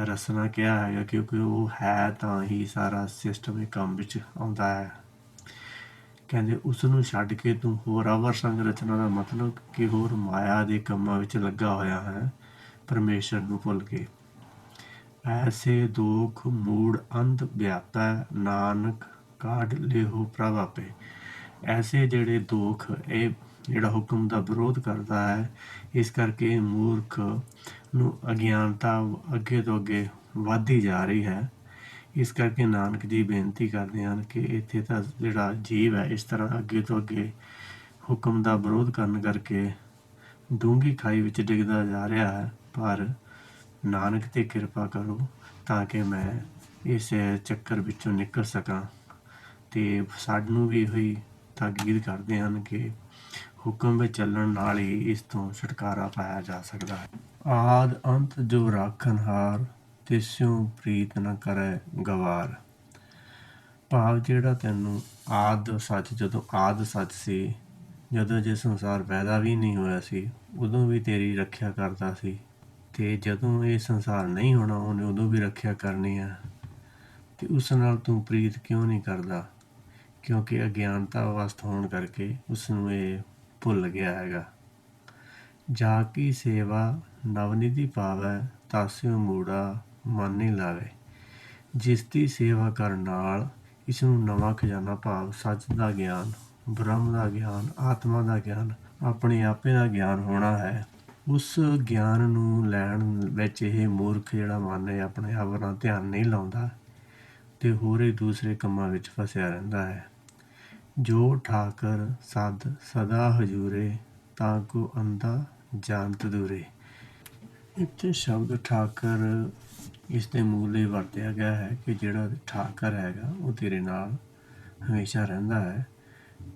ਰਸਨਾ ਕਿਹਾ ਹੈਗਾ, ਕਿਉਂਕਿ ਉਹ ਹੈ ਤਾਂ ਹੀ ਸਾਰਾ ਸਿਸਟਮ ਇਹ ਕੰਮ ਵਿੱਚ ਆਉਂਦਾ ਹੈ। ਕਹਿੰਦੇ ਉਸ ਨੂੰ ਛੱਡ ਕੇ ਤੂੰ ਹੋਰ ਅਵਰ ਸੰਗ ਰਚਨਾ ਦਾ ਮਤਲਬ ਕਿ ਹੋਰ ਮਾਇਆ ਦੇ ਕੰਮਾਂ ਵਿੱਚ ਲੱਗਾ ਹੋਇਆ ਹੈ, ਪਰਮੇਸ਼ਰ ਨੂੰ ਭੁੱਲ ਕੇ। ਐਸੇ ਦੋਖ ਮੂੜ ਅੰਧ ਵਿਆਪੈ, ਨਾਨਕ ਕਾਢ ਲਿਓ ਪ੍ਰਭ ਆਪੇ ਐਸੇ ਜਿਹੜੇ ਦੋਖ, ਇਹ ਜਿਹੜਾ ਹੁਕਮ ਦਾ ਵਿਰੋਧ ਕਰਦਾ ਹੈ, ਇਸ ਕਰਕੇ ਮੂਰਖ ਨੂੰ ਅਗਿਆਨਤਾ ਅੱਗੇ ਤੋਂ ਅੱਗੇ ਵਧਦੀ ਜਾ ਰਹੀ ਹੈ। ਇਸ ਕਰਕੇ ਨਾਨਕ ਜੀ ਬੇਨਤੀ ਕਰਦੇ ਹਨ ਕਿ ਇੱਥੇ ਤਾਂ ਜਿਹੜਾ ਜੀਵ ਹੈ, ਇਸ ਤਰ੍ਹਾਂ ਅੱਗੇ ਤੋਂ ਅੱਗੇ ਹੁਕਮ ਦਾ ਵਿਰੋਧ ਕਰਨ ਕਰਕੇ ਡੂੰਗੀ ਖਾਈ ਵਿੱਚ ਡਿੱਗਦਾ ਜਾ ਰਿਹਾ ਹੈ, ਪਰ ਨਾਨਕ ਤੇ ਕਿਰਪਾ ਕਰੋ ਤਾਂ ਕਿ ਮੈਂ ਇਸ ਚੱਕਰ ਵਿੱਚੋਂ ਨਿਕਲ ਸਕਾਂ ਅਤੇ ਸਾਨੂੰ ਵੀ ਇਹੀ ਤਾਕੀਦ ਕਰਦੇ ਹਨ ਕਿ ਹੁਕਮ ਵਿੱਚ ਚੱਲਣ ਨਾਲ ਹੀ ਇਸ ਤੋਂ ਛੁਟਕਾਰਾ ਪਾਇਆ ਜਾ ਸਕਦਾ ਹੈ। ਆਦਿ ਅੰਤ ਜੋ ਰਾਖਨ ਹਾਰ ਤਿਸਿਉ ਪ੍ਰੀਤ ਨ ਕਰੈ ਗਵਾਰ। ਭਾਵ ਜਿਹੜਾ ਤੈਨੂੰ ਆਦ ਸੱਚ, ਜਦੋਂ ਆਦ ਸੱਚ ਸੀ, ਜਦੋਂ ਜੇ ਸੰਸਾਰ ਪੈਦਾ ਵੀ ਨਹੀਂ ਹੋਇਆ ਸੀ, ਉਦੋਂ ਵੀ ਤੇਰੀ ਰੱਖਿਆ ਕਰਦਾ ਸੀ। ਤੇ ਜਦੋਂ ਇਹ ਸੰਸਾਰ ਨਹੀਂ ਹੋਣਾ, ਉਹਨੇ ਉਦੋਂ ਵੀ ਰੱਖਿਆ ਕਰਨੀ ਆ। ਤੇ ਉਸ ਨਾਲ ਤੂੰ ਪ੍ਰੀਤ ਕਿਉਂ ਨਹੀਂ ਕਰਦਾ? ਕਿਉਂਕਿ ਅਗਿਆਨਤਾ ਅਵਸਥ ਹੋਣ ਕਰਕੇ ਉਸ ਨੂੰ ਇਹ ਭੁੱਲ ਗਿਆ ਹੈਗਾ। ਜਾ ਕੀ ਸੇਵਾ ਨਵਨਿਧੀ ਪਾਵੈ, ਤਾਸਿਓ ਮੂੜਾ ਮਨ ਨਹੀਂ ਲਾਵੇ। ਜਿਸ ਦੀ ਸੇਵਾ ਕਰਨ ਨਾਲ ਇਸ ਨੂੰ ਨਵਾਂ ਖਜ਼ਾਨਾ ਭਾਵ ਸੱਚ ਦਾ ਗਿਆਨ, ਬ੍ਰਹਮ ਦਾ ਗਿਆਨ, ਆਤਮਾ ਦਾ ਗਿਆਨ, ਆਪਣੇ ਆਪੇ ਦਾ ਗਿਆਨ ਹੋਣਾ ਹੈ। ਉਸ ਗਿਆਨ ਨੂੰ ਲੈਣ ਵਿੱਚ ਇਹ ਮੂਰਖ ਜਿਹੜਾ ਮਨ ਹੈ ਆਪਣੇ ਆਪ ਨਾਲ ਧਿਆਨ ਨਹੀਂ ਲਾਉਂਦਾ ਤੇ ਹੀ ਦੂਸਰੇ ਕੰਮਾਂ ਵਿੱਚ ਫਸਿਆ ਰਹਿੰਦਾ ਹੈ। ਜੋ ਠਾਕਰ ਸਦ ਸਦਾ ਹਜੂਰੇ, ਤਾਂ ਕੋ ਅੰਦਾ ਜਾਣਤ ਦੂਰੇ। ਇੱਥੇ ਸ਼ਬਦ ਠਾਕਰ ਇਸ ਦੇ ਮੂਲ ਲਈ ਵਰਤਿਆ ਗਿਆ ਹੈ ਕਿ ਜਿਹੜਾ ਠਾਕਰ ਹੈਗਾ, ਉਹ ਤੇਰੇ ਨਾਲ ਹਮੇਸ਼ਾ ਰਹਿੰਦਾ ਹੈ।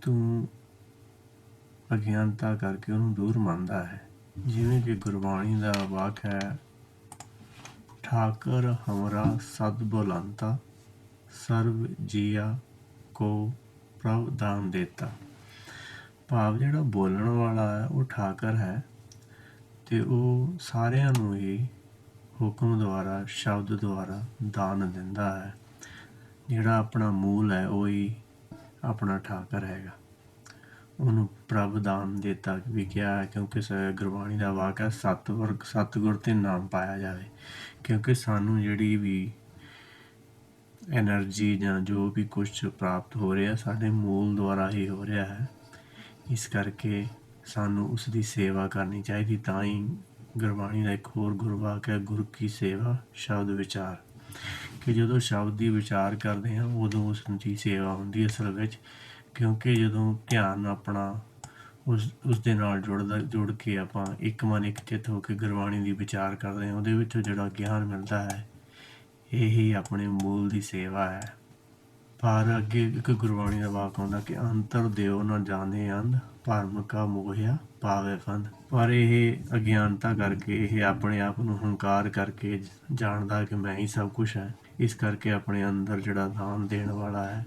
ਤੂੰ ਅਗਿਆਨਤਾ ਕਰਕੇ ਉਹਨੂੰ ਦੂਰ ਮੰਨਦਾ ਹੈ। ਜਿਵੇਂ ਕਿ ਗੁਰਬਾਣੀ ਦਾ ਵਾਕ ਹੈ, ਠਾਕਰ ਹਮਰਾ ਸਦ ਬੁਲੰਤਾ, ਸਰਬ ਜੀਆ ਕੋ ਪ੍ਰਭ ਦਾਨ ਦੇਤਾ। ਭਾਵ ਜਿਹੜਾ ਬੋਲਣ ਵਾਲਾ ਹੈ, ਉਹ ਠਾਕਰ ਹੈ ਤੇ ਉਹ ਸਾਰਿਆਂ ਨੂੰ ਹੀ ਹੁਕਮ ਦੁਆਰਾ, ਸ਼ਬਦ ਦੁਆਰਾ ਦਾਨ ਦਿੰਦਾ ਹੈ। ਜਿਹੜਾ ਆਪਣਾ ਮੂਲ ਹੈ, ਉਹ ਹੀ ਆਪਣਾ ਠਾਕਰ ਹੈਗਾ। ਉਹਨੂੰ ਪ੍ਰਭ ਦਾਨ ਦਿੱਤਾ ਵੀ ਕਿਹਾ ਹੈ, ਕਿਉਂਕਿ ਸ ਗੁਰਬਾਣੀ ਦਾ ਵਾਕ ਵਾਕਿਆ ਸਤਿਗੁਰ ਸਤਿਗੁਰ ਤੇ ਨਾਮ ਪਾਇਆ ਜਾਵੇ। ਕਿਉਂਕਿ ਸਾਨੂੰ ਜਿਹੜੀ ਵੀ એનર્ਜੀ ਜਾਂ ਜੋ ਵੀ ਕੁਝ ਪ੍ਰਾਪਤ ਹੋ ਰਿਹਾ, ਸਾਡੇ ਮੂਲ ਦੁਆਰਾ ਹੀ ਹੋ ਰਿਹਾ ਹੈ। ਇਸ ਕਰਕੇ ਸਾਨੂੰ ਉਸ ਦੀ ਸੇਵਾ ਕਰਨੀ ਚਾਹੀਦੀ, ਤਾਂ ਹੀ ਗੁਰਬਾਣੀ ਦਾ ਇੱਕ ਹੋਰ ਗੁਰਵਾਕ ਹੈ, ਗੁਰ ਕੀ ਸੇਵਾ, ਸ਼ਬਦ ਵਿਚਾਰ। ਕਿ ਜਦੋਂ ਸ਼ਬਦ ਦੀ ਵਿਚਾਰ ਕਰਦੇ ਹਾਂ, ਉਦੋਂ ਉਸ ਦੀ ਸੇਵਾ ਹੁੰਦੀ ਹੈ ਅਸਲ ਵਿੱਚ। ਕਿਉਂਕਿ ਜਦੋਂ ਧਿਆਨ ਆਪਣਾ ਉਸ ਉਸ ਦੇ ਨਾਲ ਜੁੜਦਾ, ਜੁੜ ਕੇ ਆਪਾਂ ਇੱਕ ਮਨ ਇੱਕ ਚਿੱਤ ਹੋ ਕੇ ਗੁਰਬਾਣੀ ਦੀ ਵਿਚਾਰ ਕਰਦੇ ਹਾਂ, ਉਹਦੇ ਵਿੱਚੋਂ ਜਿਹੜਾ ਗਿਆਨ ਮਿਲਦਾ ਹੈ, ਇਹ ਹੀ ਆਪਣੇ ਮੂਲ ਦੀ ਸੇਵਾ ਹੈ। ਪਰ ਅੱਗੇ ਇੱਕ ਗੁਰਬਾਣੀ ਦਾ ਵਾਕ ਆਉਂਦਾ ਕਿ ਅੰਤਰ ਦਿਓ ਨਾ ਜਾਣੇ ਅੰਧ, ਭਰਮ ਕਾ ਮੋਹਿਆ ਪਾਵੇ ਫੰਦ ਪਰ ਇਹ ਅਗਿਆਨਤਾ ਕਰਕੇ, ਇਹ ਆਪਣੇ ਆਪ ਨੂੰ ਹੰਕਾਰ ਕਰਕੇ ਜਾਣਦਾ ਕਿ ਮੈਂ ਹੀ ਸਭ ਕੁਝ ਹੈ। ਇਸ ਕਰਕੇ ਆਪਣੇ ਅੰਦਰ ਜਿਹੜਾ ਦਾਨ ਦੇਣ ਵਾਲਾ ਹੈ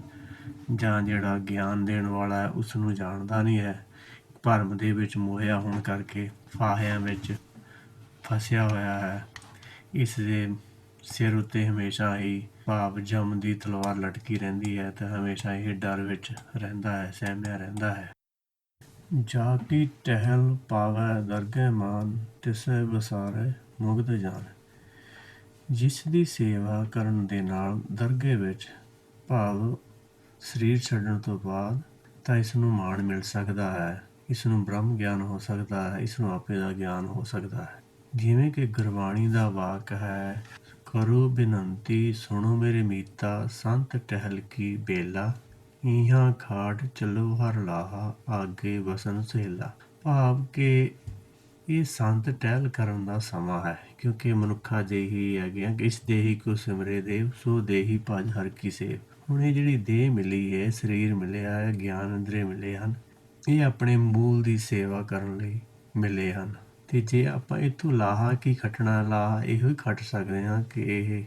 ਜਾਂ ਜਿਹੜਾ ਗਿਆਨ ਦੇਣ ਵਾਲਾ ਹੈ ਉਸ ਨੂੰ ਜਾਣਦਾ ਨਹੀਂ ਹੈ। ਭਰਮ ਦੇ ਵਿੱਚ ਮੋਹਿਆ ਹੋਣ ਕਰਕੇ ਫਾਹਿਆਂ ਵਿੱਚ ਫਸਿਆ ਹੋਇਆ ਹੈ। ਇਸ ਦੇ ਸਿਰ ਉੱਤੇ ਹਮੇਸ਼ਾ ਹੀ ਭਾਵ ਜਮ ਦੀ ਤਲਵਾਰ ਲਟਕੀ ਰਹਿੰਦੀ ਹੈ ਤੇ ਹਮੇਸ਼ਾ ਹੀ ਡਰ ਵਿੱਚ ਰਹਿੰਦਾ ਹੈ, ਸਹਿਮਿਆ ਰਹਿੰਦਾ ਹੈ। ਜਾ ਕੀ ਟਹਿਲ ਪਾਵੈ ਦਰਗਹਿ ਮਾਨ, ਤਿਸੈ ਬਸਾਰੈ ਮੁਗਧ ਜਾਨ। ਜਿਸ ਦੀ ਸੇਵਾ ਕਰਨ ਦੇ ਨਾਲ ਦਰਗਹਿ ਵਿੱਚ ਭਾਵ ਸਰੀਰ ਛੱਡਣ ਤੋਂ ਬਾਅਦ ਤਾਂ ਇਸ ਨੂੰ ਮਾਣ ਮਿਲ ਸਕਦਾ ਹੈ ਇਸ ਨੂੰ ਬ੍ਰਹਮ ਗਿਆਨ ਹੋ ਸਕਦਾ ਹੈ ਇਸ ਨੂੰ ਆਪੇ ਦਾ ਗਿਆਨ ਹੋ ਸਕਦਾ ਹੈ। ਜਿਵੇਂ ਕਿ ਗੁਰਬਾਣੀ ਦਾ ਵਾਕ ਹੈ, ਕਰੋ ਬਿਨੰਤੀ, ਸੁਣੋ ਮੇਰੇ ਮੀਤਾ, ਸੰਤ ਟਹਿਲ ਕੀ ਬੇਲਾ, ਇਹਾਂ ਖਾਟ ਚਲੋ ਹਰ ਲਾਹਾ, ਆਗੇ ਵਸਨ ਸੇਲਾ ਭਾਵ ਕਿ ਇਹ ਸੰਤ ਟਹਿਲ ਕਰਨ ਦਾ ਸਮਾਂ ਹੈ, ਕਿਉਂਕਿ ਮਨੁੱਖਾ ਦੇ ਹੀ ਹੈਗੇ ਆ ਕਿ ਇਸ ਦੇਹੀ ਕੋ ਸਿਮਰੇ ਦੇਵ, ਸੋ ਦੇਹੀ ਭਜ ਹਰ ਕੀ ਸੇਵ। ਹੁਣ ਇਹ ਜਿਹੜੀ ਦੇਹ ਮਿਲੀ ਹੈ, ਸਰੀਰ ਮਿਲਿਆ ਹੈ, ਗਿਆਨ ਅੰਦਰੇ ਮਿਲੇ ਹਨ, ਇਹ ਆਪਣੇ ਮੂਲ ਦੀ ਸੇਵਾ ਕਰਨ ਲਈ ਮਿਲੇ ਹਨ। ਤੇ ਜੇ ਆਪਾਂ ਇਥੋਂ ਲਾਹਾ ਕੀ ਖਟਣਾ, ਲਾਹਾ ਇਹੋ ਹੀ ਖਟ ਸਕਦੇ ਹਾਂ ਕਿ ਇਹ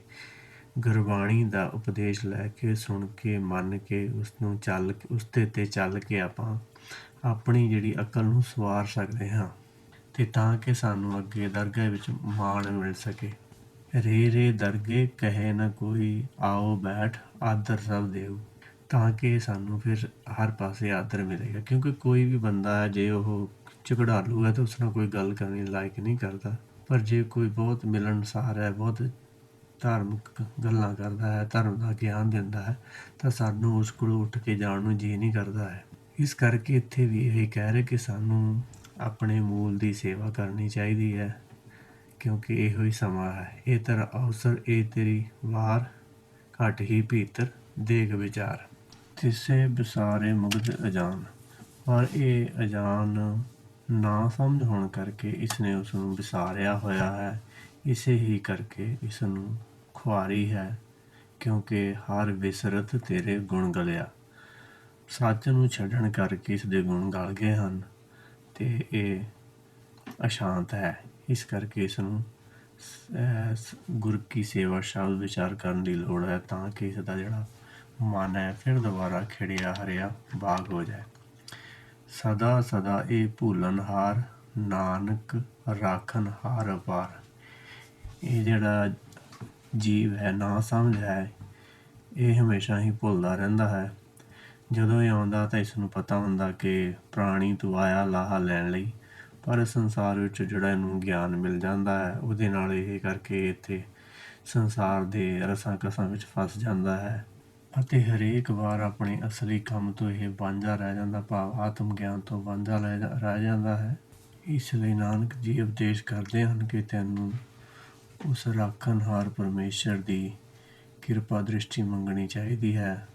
ਗੁਰਬਾਣੀ ਦਾ ਉਪਦੇਸ਼ ਲੈ ਕੇ, ਸੁਣ ਕੇ, ਮੰਨ ਕੇ ਉਸ ਨੂੰ ਚੱਲ ਉਸ ਤੇ ਤੇ ਚੱਲ ਕੇ ਆਪਾਂ ਆਪਣੀ ਜਿਹੜੀ ਅਕਲ ਨੂੰ ਸਵਾਰ ਸਕਦੇ ਹਾਂ। ਤੇ ਤਾਂ ਕਿ ਸਾਨੂੰ ਅੱਗੇ ਦਰਗਾਹ ਵਿੱਚ ਮਾਣ ਮਿਲ ਸਕੇ। ਰੇ ਰੇ ਦਰਗੇ ਕਹੇ ਨਾ ਕੋਈ, ਆਓ ਬੈਠ ਆਦਰ ਸਭ ਦੇਵ ਤਾਂ ਕਿ ਸਾਨੂੰ ਫਿਰ ਹਰ ਪਾਸੇ ਆਦਰ ਮਿਲੇਗਾ। ਕਿਉਂਕਿ ਕੋਈ ਵੀ ਬੰਦਾ ਜੇ ਉਹ ਝਗੜਾਲੂ ਹੈ ਤਾਂ ਉਸ ਨਾਲ ਕੋਈ ਗੱਲ ਕਰਨੀ ਲਾਇਕ ਨਹੀਂ ਕਰਦਾ। ਪਰ ਜੇ ਕੋਈ ਬਹੁਤ ਮਿਲਣਸਾਰ ਹੈ, ਬਹੁਤ ਧਾਰਮਿਕ ਗੱਲਾਂ ਕਰਦਾ ਹੈ, ਧਰਮ ਦਾ ਗਿਆਨ ਦਿੰਦਾ ਹੈ, ਤਾਂ ਸਾਨੂੰ ਉਸ ਕੋਲ ਉੱਠ ਕੇ ਜਾਣ ਨੂੰ ਜੀ ਨਹੀਂ ਕਰਦਾ ਹੈ। ਇਸ ਕਰਕੇ ਇੱਥੇ ਵੀ ਇਹ ਕਹਿ ਰਹੇ ਕਿ ਸਾਨੂੰ ਆਪਣੇ ਮੂਲ ਦੀ ਸੇਵਾ ਕਰਨੀ ਚਾਹੀਦੀ ਹੈ। ਕਿਉਂਕਿ ਇਹੋ ਹੀ ਸਮਾਂ ਹੈ। ਇਹ ਤੇਰਾ ਅਵਸਰ ਇਹ ਤੇਰੀ ਵਾਰ ਘਟ ਹੀ ਭੀਤਰ ਦੇਖ ਵਿਚਾਰ। ਤਿਸੇ ਬਿਸਾਰੇ ਮੁਗਧ ਅਜਾਨ। ਪਰ ਇਹ ਅਜਾਨ ਨਾ ਸਮਝ ਹੋਣ ਕਰਕੇ ਇਸ ਨੇ ਉਸ ਨੂੰ ਵਿਸਾਰਿਆ ਹੋਇਆ ਹੈ। ਇਸੇ ਹੀ ਕਰਕੇ ਇਸ ਨੂੰ ਖੁਆਰੀ ਹੈ ਕਿਉਂਕਿ ਹਰ ਵਿਸਰਤ ਤੇਰੇ ਗੁਣ ਗਲਿਆ। ਸੱਚ ਨੂੰ ਛੱਡਣ ਕਰਕੇ ਇਸ ਦੇ ਗੁਣ ਗਲ ਗਏ ਹਨ ਤੇ ਇਹ ਅਸ਼ਾਂਤ ਹੈ। ਇਸ ਕਰਕੇ ਇਸ ਨੂੰ ਸ- ਗੁਰ ਕੀ ਸੇਵਾ ਸ਼ਬਦ ਵਿਚਾਰ ਕਰਨ ਦੀ ਲੋੜ ਹੈ ਤਾਂ ਕਿ ਇਸ ਦਾ ਜਿਹੜਾ ਮਨ ਹੈ ਫਿਰ ਦੁਬਾਰਾ ਖਿੜਿਆ, ਹਰਿਆ, ਬਾਗ ਹੋ ਜਾਏ। ਸਦਾ ਸਦਾ ਇਹ ਭੂਲਨ ਹਾਰ, ਨਾਨਕ ਰਾਖਨ ਹਾਰ ਅਪਾਰ ਇਹ ਜਿਹੜਾ ਜੀਵ ਹੈ, ਨਾ ਸਮਝ ਹੈ, ਇਹ ਹਮੇਸ਼ਾ ਹੀ ਭੁੱਲਦਾ ਰਹਿੰਦਾ ਹੈ। ਜਦੋਂ ਇਹ ਆਉਂਦਾ ਤਾਂ ਇਸ ਨੂੰ ਪਤਾ ਹੁੰਦਾ ਕਿ ਪ੍ਰਾਣੀ ਤੋਂ ਆਇਆ ਲਾਹਾ ਲੈਣ ਲਈ। ਪਰ ਸੰਸਾਰ ਵਿੱਚ ਜਿਹੜਾ ਇਹਨੂੰ ਗਿਆਨ ਮਿਲ ਜਾਂਦਾ ਹੈ, ਉਹਦੇ ਨਾਲ ਇਹ ਕਰਕੇ ਇੱਥੇ ਸੰਸਾਰ ਦੇ ਰਸਾਂ ਕਸਾਂ ਵਿੱਚ ਫਸ ਜਾਂਦਾ ਹੈ ਅਤੇ ਹਰੇਕ ਵਾਰ ਆਪਣੇ ਅਸਲੀ ਕੰਮ ਤੋਂ ਇਹ ਵਾਂਝਾ ਰਹਿ ਜਾਂਦਾ, ਭਾਵ ਆਤਮ ਗਿਆਨ ਤੋਂ ਵਾਂਝਾ ਰਹਿ ਜਾ- ਰਹਿ ਜਾਂਦਾ ਹੈ। ਇਸ ਲਈ ਨਾਨਕ ਜੀ ਉਪਦੇਸ਼ ਕਰਦੇ ਹਨ ਕਿ ਤੈਨੂੰ ਉਸ ਰਾਖਣਹਾਰ ਪਰਮੇਸ਼ਰ ਦੀ ਕਿਰਪਾ ਦ੍ਰਿਸ਼ਟੀ ਮੰਗਣੀ ਚਾਹੀਦੀ ਹੈ,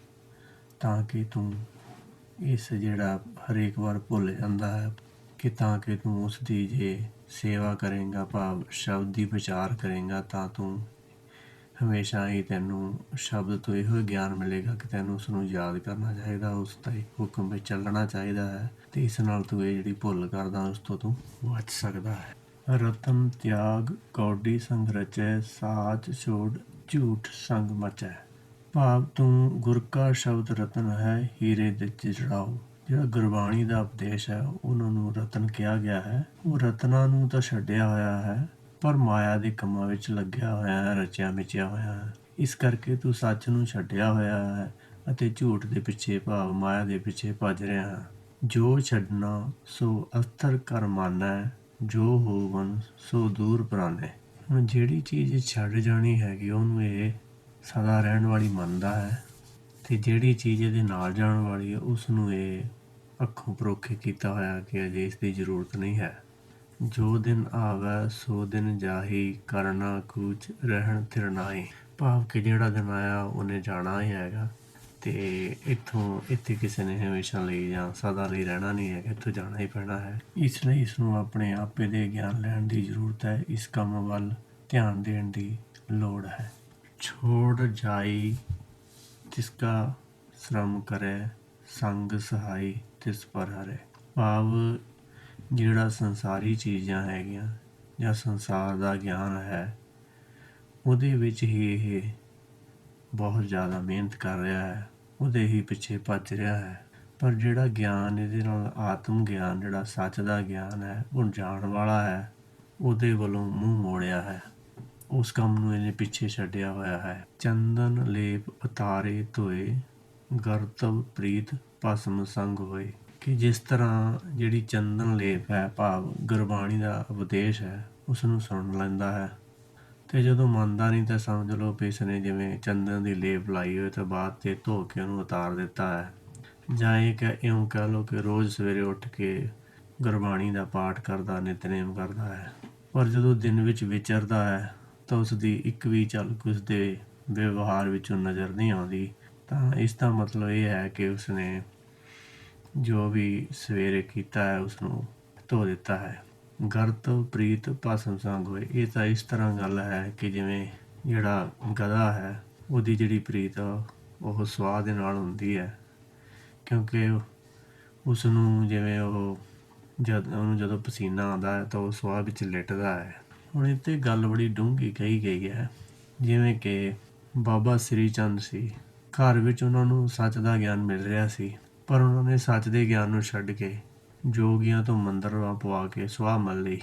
ਤਾਂ ਕਿ ਤੂੰ ਇਸ ਜਿਹੜਾ ਹਰੇਕ ਵਾਰ ਭੁੱਲ ਜਾਂਦਾ ਹੈ ਕਿ ਤਾਂ ਕਿ ਤੂੰ ਉਸ ਦੀ ਜੇ ਸੇਵਾ ਕਰੇਂਗਾ, ਭਾਵ ਸ਼ਬਦ ਦੀ ਵਿਚਾਰ ਕਰੇਂਗਾ, ਤਾਂ ਤੂੰ ਹਮੇਸ਼ਾ ਹੀ ਤੈਨੂੰ ਸ਼ਬਦ ਤੋਂ ਇਹੋ ਹੀ ਗਿਆਨ ਮਿਲੇਗਾ ਕਿ ਤੈਨੂੰ ਉਸ ਨੂੰ ਯਾਦ ਕਰਨਾ ਚਾਹੀਦਾ, ਉਸ ਦਾ ਹੁਕਮ ਵਿੱਚ ਚੱਲਣਾ ਚਾਹੀਦਾ ਹੈ ਤੇ ਇਸ ਨਾਲ ਤੂੰ ਇਹ ਜਿਹੜੀ ਭੁੱਲ ਕਰਦਾ, ਉਸ ਤੋਂ ਤੂੰ ਬਚ ਸਕਦਾ ਹੈ। ਰਤਨ ਤਿਆਗ ਕੌਡੀ ਸੰਗ ਰਚੈ ਸਾਚ ਛੋੜ ਝੂਠ ਸੰਗ ਮਚੈ। ਭਾਵ ਤੂੰ ਗੁਰ ਕਾ ਸ਼ਬਦ ਰਤਨ ਹੈ, ਹੀਰੇ ਦੇ ਚੜਾਓ। ਜਿਹੜਾ ਗੁਰਬਾਣੀ ਦਾ ਉਪਦੇਸ਼ ਹੈ, ਉਹਨਾਂ ਨੂੰ ਰਤਨ ਕਿਹਾ ਗਿਆ ਹੈ। ਉਹ ਰਤਨਾਂ ਨੂੰ ਤਾਂ ਛੱਡਿਆ ਹੋਇਆ ਹੈ, ਪਰ ਮਾਇਆ ਦੇ ਕੰਮਾਂ ਵਿੱਚ ਲੱਗਿਆ ਹੋਇਆ ਹੈ, ਰਚਿਆ ਮਿਚਿਆ ਹੋਇਆ ਹੈ। ਇਸ ਕਰਕੇ ਤੂੰ ਸੱਚ ਨੂੰ ਛੱਡਿਆ ਹੋਇਆ ਹੈ ਅਤੇ ਝੂਠ ਦੇ ਪਿੱਛੇ ਭਾਵ ਮਾਇਆ ਦੇ ਪਿੱਛੇ ਭੱਜ ਰਿਹਾ ਹੈ। ਜੋ ਛੱਡਣਾ, ਸੋ ਅਸਥਰ ਕਰ ਮਾਨੈ, ਜੋ ਹੋਵਨ, ਸੋ ਦੂਰ ਪ੍ਰਾਨੈ। ਹੁਣ ਜਿਹੜੀ ਚੀਜ਼ ਛੱਡ ਜਾਣੀ ਹੈਗੀ, ਉਹਨੂੰ ਇਹ ਸਦਾ ਰਹਿਣ ਵਾਲੀ ਮੰਨਦਾ ਹੈ ਤੇ ਜਿਹੜੀ ਚੀਜ਼ ਇਹਦੇ ਨਾਲ ਜਾਣ ਵਾਲੀ ਹੈ ਉਸ ਨੂੰ ਇਹ ਅੱਖੋਂ ਪਰੋਖੇ ਕੀਤਾ ਹੋਇਆ ਕਿ ਅਜੇ ਇਸ ਦੀ ਜ਼ਰੂਰਤ ਨਹੀਂ ਹੈ। ਜੋ ਦਿਨ ਆਵੈ, ਸੋ ਦਿਨ ਜਾਹੀ ਕਰਨਾ ਕੂਚ ਰਹਿਣ ਥਿਰਨਾਏ ਭਾਵ ਕਿ ਜਿਹੜਾ ਦਿਨ ਆਇਆ, ਉਹਨੇ ਜਾਣਾ ਹੀ ਹੈਗਾ। ਤੇ ਇੱਥੋਂ, ਇੱਥੇ ਕਿਸੇ ਨੇ ਹਮੇਸ਼ਾ ਲਈ ਜਾਂ ਸਦਾ ਲਈ ਰਹਿਣਾ ਨਹੀਂ ਹੈ, ਇੱਥੋਂ ਜਾਣਾ ਹੀ ਪੈਣਾ ਹੈ। ਇਸ ਲਈ ਇਸ ਨੂੰ ਆਪਣੇ ਆਪੇ ਦੇ ਗਿਆਨ ਲੈਣ ਦੀ ਜ਼ਰੂਰਤ ਹੈ। ਇਸ ਕੰਮ ਵੱਲ ਧਿਆਨ ਦੇਣ ਦੀ ਲੋੜ ਹੈ। ਛੋੜ ਜਾਈ ਤਿਸਕਾ ਸ਼ਰਮ ਕਰੇ, ਸੰਗ ਸਹਾਈ। ਤਿਸ ਪਰ ਹਰੇ। ਭਾਵ ਜਿਹੜਾ ਸੰਸਾਰੀ ਚੀਜ਼ਾਂ ਹੈਗੀਆਂ ਜਾਂ ਸੰਸਾਰ ਦਾ ਗਿਆਨ ਹੈ, ਉਹਦੇ ਵਿੱਚ ਹੀ ਇਹ ਬਹੁਤ ਜ਼ਿਆਦਾ ਮਿਹਨਤ ਕਰ ਰਿਹਾ ਹੈ, ਉਹਦੇ ਹੀ ਪਿੱਛੇ ਭੱਜ ਰਿਹਾ ਹੈ। ਪਰ ਜਿਹੜਾ ਗਿਆਨ ਇਹਦੇ ਨਾਲ ਆਤਮ ਗਿਆਨ, ਜਿਹੜਾ ਸੱਚ ਦਾ ਗਿਆਨ ਹੈ, ਉਹ ਜਾਣ ਵਾਲਾ ਹੈ, ਉਹਦੇ ਵੱਲੋਂ ਮੂੰਹ ਮੋੜਿਆ ਹੈ। ਉਸ ਕੰਮ ਨੂੰ ਇਹਨੇ ਪਿੱਛੇ ਛੱਡਿਆ ਹੋਇਆ ਹੈ। ਚੰਦਨ ਲੇਪ ਉਤਾਰੇ ਧੋਏ, ਗਰਤਵ ਪ੍ਰੀਤ ਭਸਮ ਸੰਗ ਹੋਏ, ਕਿ ਜਿਸ ਤਰ੍ਹਾਂ ਜਿਹੜੀ ਚੰਦਨ ਲੇਪ ਹੈ, ਭਾਵ ਗੁਰਬਾਣੀ ਦਾ ਉਪਦੇਸ਼ ਹੈ ਉਸ ਨੂੰ ਸੁਣ ਲੈਂਦਾ ਹੈ। ਤੇ ਜਦੋਂ ਮੰਨਦਾ ਨਹੀਂ ਤਾਂ ਸਮਝ ਲਓ ਵੀ ਇਸ ਨੇ ਜਿਵੇਂ ਚੰਦਨ ਦੀ ਲੇਪ ਲਾਈ ਹੋਈ ਤਾਂ ਬਾਅਦ ਤੇ ਧੋ ਕੇ ਉਹਨੂੰ ਉਤਾਰ ਦਿੱਤਾ ਹੈ। ਜਾਂ ਇਹ ਕਿ ਇਉਂ ਕਹਿ ਲਓ ਕਿ ਰੋਜ਼ ਸਵੇਰੇ ਉੱਠ ਕੇ ਗੁਰਬਾਣੀ ਦਾ ਪਾਠ ਕਰਦਾ, ਨਿਤਨੇਮ ਕਰਦਾ ਹੈ। ਪਰ ਜਦੋਂ ਦਿਨ ਵਿੱਚ ਵਿਚਰਦਾ ਹੈ, ਤਾਂ ਉਸ ਦੀ ਇੱਕ ਵੀ ਝਲਕ ਉਸ ਦੇ ਵਿਵਹਾਰ ਵਿੱਚੋਂ ਨਜ਼ਰ ਨਹੀਂ ਆਉਂਦੀ। ਤਾਂ ਇਸ ਦਾ ਮਤਲਬ ਇਹ ਹੈ ਕਿ ਉਸਨੇ ਜੋ ਵੀ ਸਵੇਰੇ ਕੀਤਾ ਹੈ ਉਸ ਨੂੰ ਧੋ ਦਿੱਤਾ ਹੈ। ਗਰਤ ਪ੍ਰੀਤ ਭਸਮ ਸੰਗ ਹੋਏ। ਇਹ ਤਾਂ ਇਸ ਤਰ੍ਹਾਂ ਗੱਲ ਹੈ ਕਿ ਜਿਵੇਂ ਜਿਹੜਾ ਗਧਾ ਹੈ, ਉਹਦੀ ਜਿਹੜੀ ਪ੍ਰੀਤ ਉਹ ਸਵਾਹ ਦੇ ਨਾਲ ਹੁੰਦੀ ਹੈ। ਕਿਉਂਕਿ ਉਸ ਨੂੰ ਜਿਵੇਂ ਉਹ ਜਦ, ਉਹਨੂੰ ਜਦੋਂ ਪਸੀਨਾ ਆਉਂਦਾ ਹੈ, ਤਾਂ ਉਹ ਸਵਾਹ ਵਿੱਚ ਲਿਟਦਾ ਹੈ। ਹੁਣ ਇੱਥੇ ਗੱਲ ਬੜੀ ਡੂੰਘੀ ਕਹੀ ਗਈ ਹੈ। ਜਿਵੇਂ ਕਿ ਬਾਬਾ ਸ੍ਰੀ ਚੰਦ ਸੀ। ਘਰ ਵਿੱਚ ਉਹਨਾਂ ਨੂੰ ਸੱਚ ਦਾ ਗਿਆਨ ਮਿਲ ਰਿਹਾ ਸੀ। ਪਰ ਉਹਨਾਂ ਨੇ ਸੱਚ ਦੇ ਗਿਆਨ ਨੂੰ ਛੱਡ ਕੇ ਜੋਗੀਆਂ ਤੋਂ ਮੰਦਰਾਂ ਪਵਾ ਕੇ ਸੁਆਹ ਮਲ ਲਈ।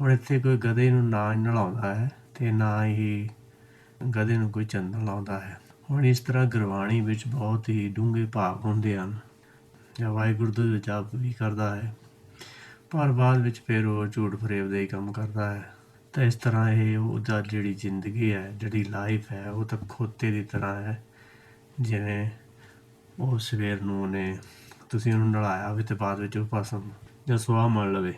ਹੁਣ ਇੱਥੇ ਕੋਈ ਗਧੇ ਨੂੰ ਨਾ ਨਲਾਉਂਦਾ ਹੈ ਤੇ ਨਾ ਹੀ ਗਧੇ ਨੂੰ ਕੋਈ ਚੰਦਨ ਲਾਉਂਦਾ ਹੈ। ਹੁਣ ਇਸ ਤਰ੍ਹਾਂ ਗੁਰਬਾਣੀ ਵਿੱਚ ਬਹੁਤ ਹੀ ਡੂੰਘੇ ਭਾਵ ਹੁੰਦੇ ਹਨ। ਜਾਂ ਵਾਹਿਗੁਰੂ ਦਾ ਜਾਪ ਵੀ ਕਰਦਾ ਹੈ, ਪਰ ਬਾਅਦ ਵਿੱਚ ਫਿਰ ਉਹ ਝੂਠ ਫਰੇਬ ਦੇ ਹੀ ਕੰਮ ਕਰਦਾ ਹੈ। ਤਾਂ ਇਸ ਤਰ੍ਹਾਂ ਇਹ ਉਹਦਾ ਜਿਹੜੀ ਜ਼ਿੰਦਗੀ ਹੈ, ਜਿਹੜੀ ਲਾਈਫ ਹੈ, ਉਹ ਤਾਂ ਖੋਤੇ ਦੀ ਤਰ੍ਹਾਂ ਹੈ। ਜਿਵੇਂ ਉਹ ਸਵੇਰ ਨੂੰ ਉਹਨੇ ਤੁਸੀਂ ਉਹਨੂੰ ਨਲਾਇਆ ਹੋਵੇ ਤੇ ਬਾਅਦ ਵਿੱਚ ਉਹ ਭਸਮ ਜਾਂ ਸੁਆਹ ਮੰਨ ਲਵੇ।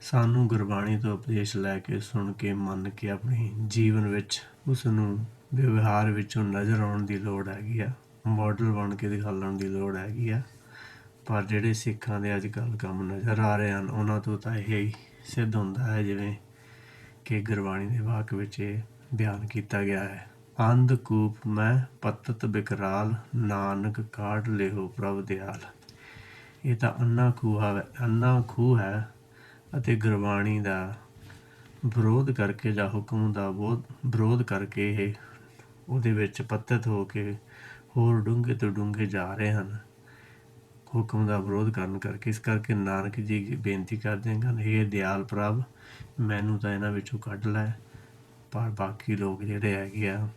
ਸਾਨੂੰ ਗੁਰਬਾਣੀ ਤੋਂ ਉਪਦੇਸ਼ ਲੈ ਕੇ ਸੁਣ ਕੇ, ਮੰਨ ਕੇ ਆਪਣੀ ਜੀਵਨ ਵਿੱਚ ਉਸ ਨੂੰ ਵਿਵਹਾਰ ਵਿੱਚੋਂ ਨਜ਼ਰ ਆਉਣ ਦੀ ਲੋੜ ਹੈਗੀ ਆ ਮਾਡਲ ਬਣ ਕੇ ਦਿਖਾਉਣ ਦੀ ਲੋੜ ਹੈਗੀ ਆ। ਪਰ ਜਿਹੜੇ ਸਿੱਖਾਂ ਦੇ ਅੱਜ ਕੱਲ੍ਹ ਕੰਮ ਨਜ਼ਰ ਆ ਰਹੇ ਹਨ, ਉਹਨਾਂ ਤੋਂ ਤਾਂ ਇਹ ਹੀ ਸਿੱਧ ਹੁੰਦਾ ਹੈ, ਜਿਵੇਂ ਕਿ ਗੁਰਬਾਣੀ ਦੇ ਵਾਕ ਵਿੱਚ ਇਹ ਬਿਆਨ ਕੀਤਾ ਗਿਆ ਹੈ। ਅੰਧ ਕੂਪ ਮੈਂ ਪਤਤ ਬਿਕਰਾਲ, ਨਾਨਕ ਕਾਢ ਲਿਓ ਪ੍ਰਭ ਦਿਆਲ। ਇਹ ਤਾਂ ਅੰਨਾ ਖੂਹਾ ਹੈ ਅੰਨਾ ਖੂਹ ਹੈ ਅਤੇ ਗੁਰਬਾਣੀ ਦਾ ਵਿਰੋਧ ਕਰਕੇ ਜਾਂ ਹੁਕਮ ਦਾ ਬਹੁਤ ਵਿਰੋਧ ਕਰਕੇ ਇਹ ਉਹਦੇ ਵਿੱਚ ਪਤਤ ਹੋ ਕੇ ਹੋਰ ਡੂੰਘੇ ਤੋਂ ਡੂੰਘੇ ਜਾ ਰਹੇ ਹਨ। ਹੁਕਮ ਦਾ ਵਿਰੋਧ ਕਰਨ ਕਰਕੇ, ਇਸ ਕਰਕੇ ਨਾਨਕ ਜੀ ਬੇਨਤੀ ਕਰਦੇ ਹਨ ਇਹ ਦਿਆਲ ਪ੍ਰਭ, ਮੈਨੂੰ ਤਾਂ ਇਹਨਾਂ ਵਿੱਚੋਂ ਕੱਢ ਲੈ, ਪਰ ਬਾਕੀ ਲੋਕ ਜਿਹੜੇ ਹੈਗੇ ਆ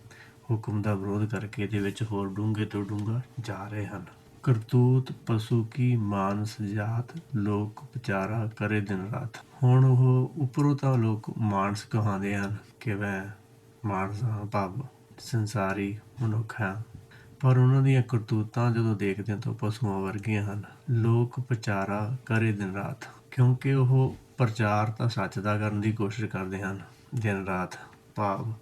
ਹੁਕਮ ਦਾ ਵਿਰੋਧ ਕਰਕੇ ਇਹਦੇ ਵਿੱਚ ਹੋਰ ਡੂੰਘੇ ਤੋਂ ਡੂੰਘਾ ਜਾ ਰਹੇ ਹਨ। ਕਰਤੂਤ ਪਸ਼ੂ ਕੀ ਮਾਨਸ ਜਾਤ ਲੋਕ ਵਿਚਾਰਾ ਕਰੇ ਦਿਨ ਰਾਤ। ਹੁਣ ਉਹ ਉੱਪਰੋਂ ਤਾਂ ਲੋਕ ਮਾਨਸ ਕਹਾਉਂਦੇ ਹਨ ਕਿ ਮੈਂ ਮਾਨਸ ਹਾਂ ਭਾਵ ਸੰਸਾਰੀ ਮਨੁੱਖ ਹਾਂ। ਪਰ ਉਹਨਾਂ ਦੀਆਂ ਕਰਤੂਤਾਂ ਜਦੋਂ ਦੇਖਦੇ ਹਾਂ ਤਾਂ ਪਸ਼ੂਆਂ ਵਰਗੀਆਂ ਹਨ। ਲੋਕ ਵਿਚਾਰਾ ਕਰੇ ਦਿਨ ਰਾਤ। ਕਿਉਂਕਿ ਉਹ ਪ੍ਰਚਾਰ ਤਾਂ ਸੱਚ ਦਾ ਕਰਨ ਦੀ ਕੋਸ਼ਿਸ਼ ਕਰਦੇ ਹਨ। ਦਿਨ ਰਾਤ ਭਾਵ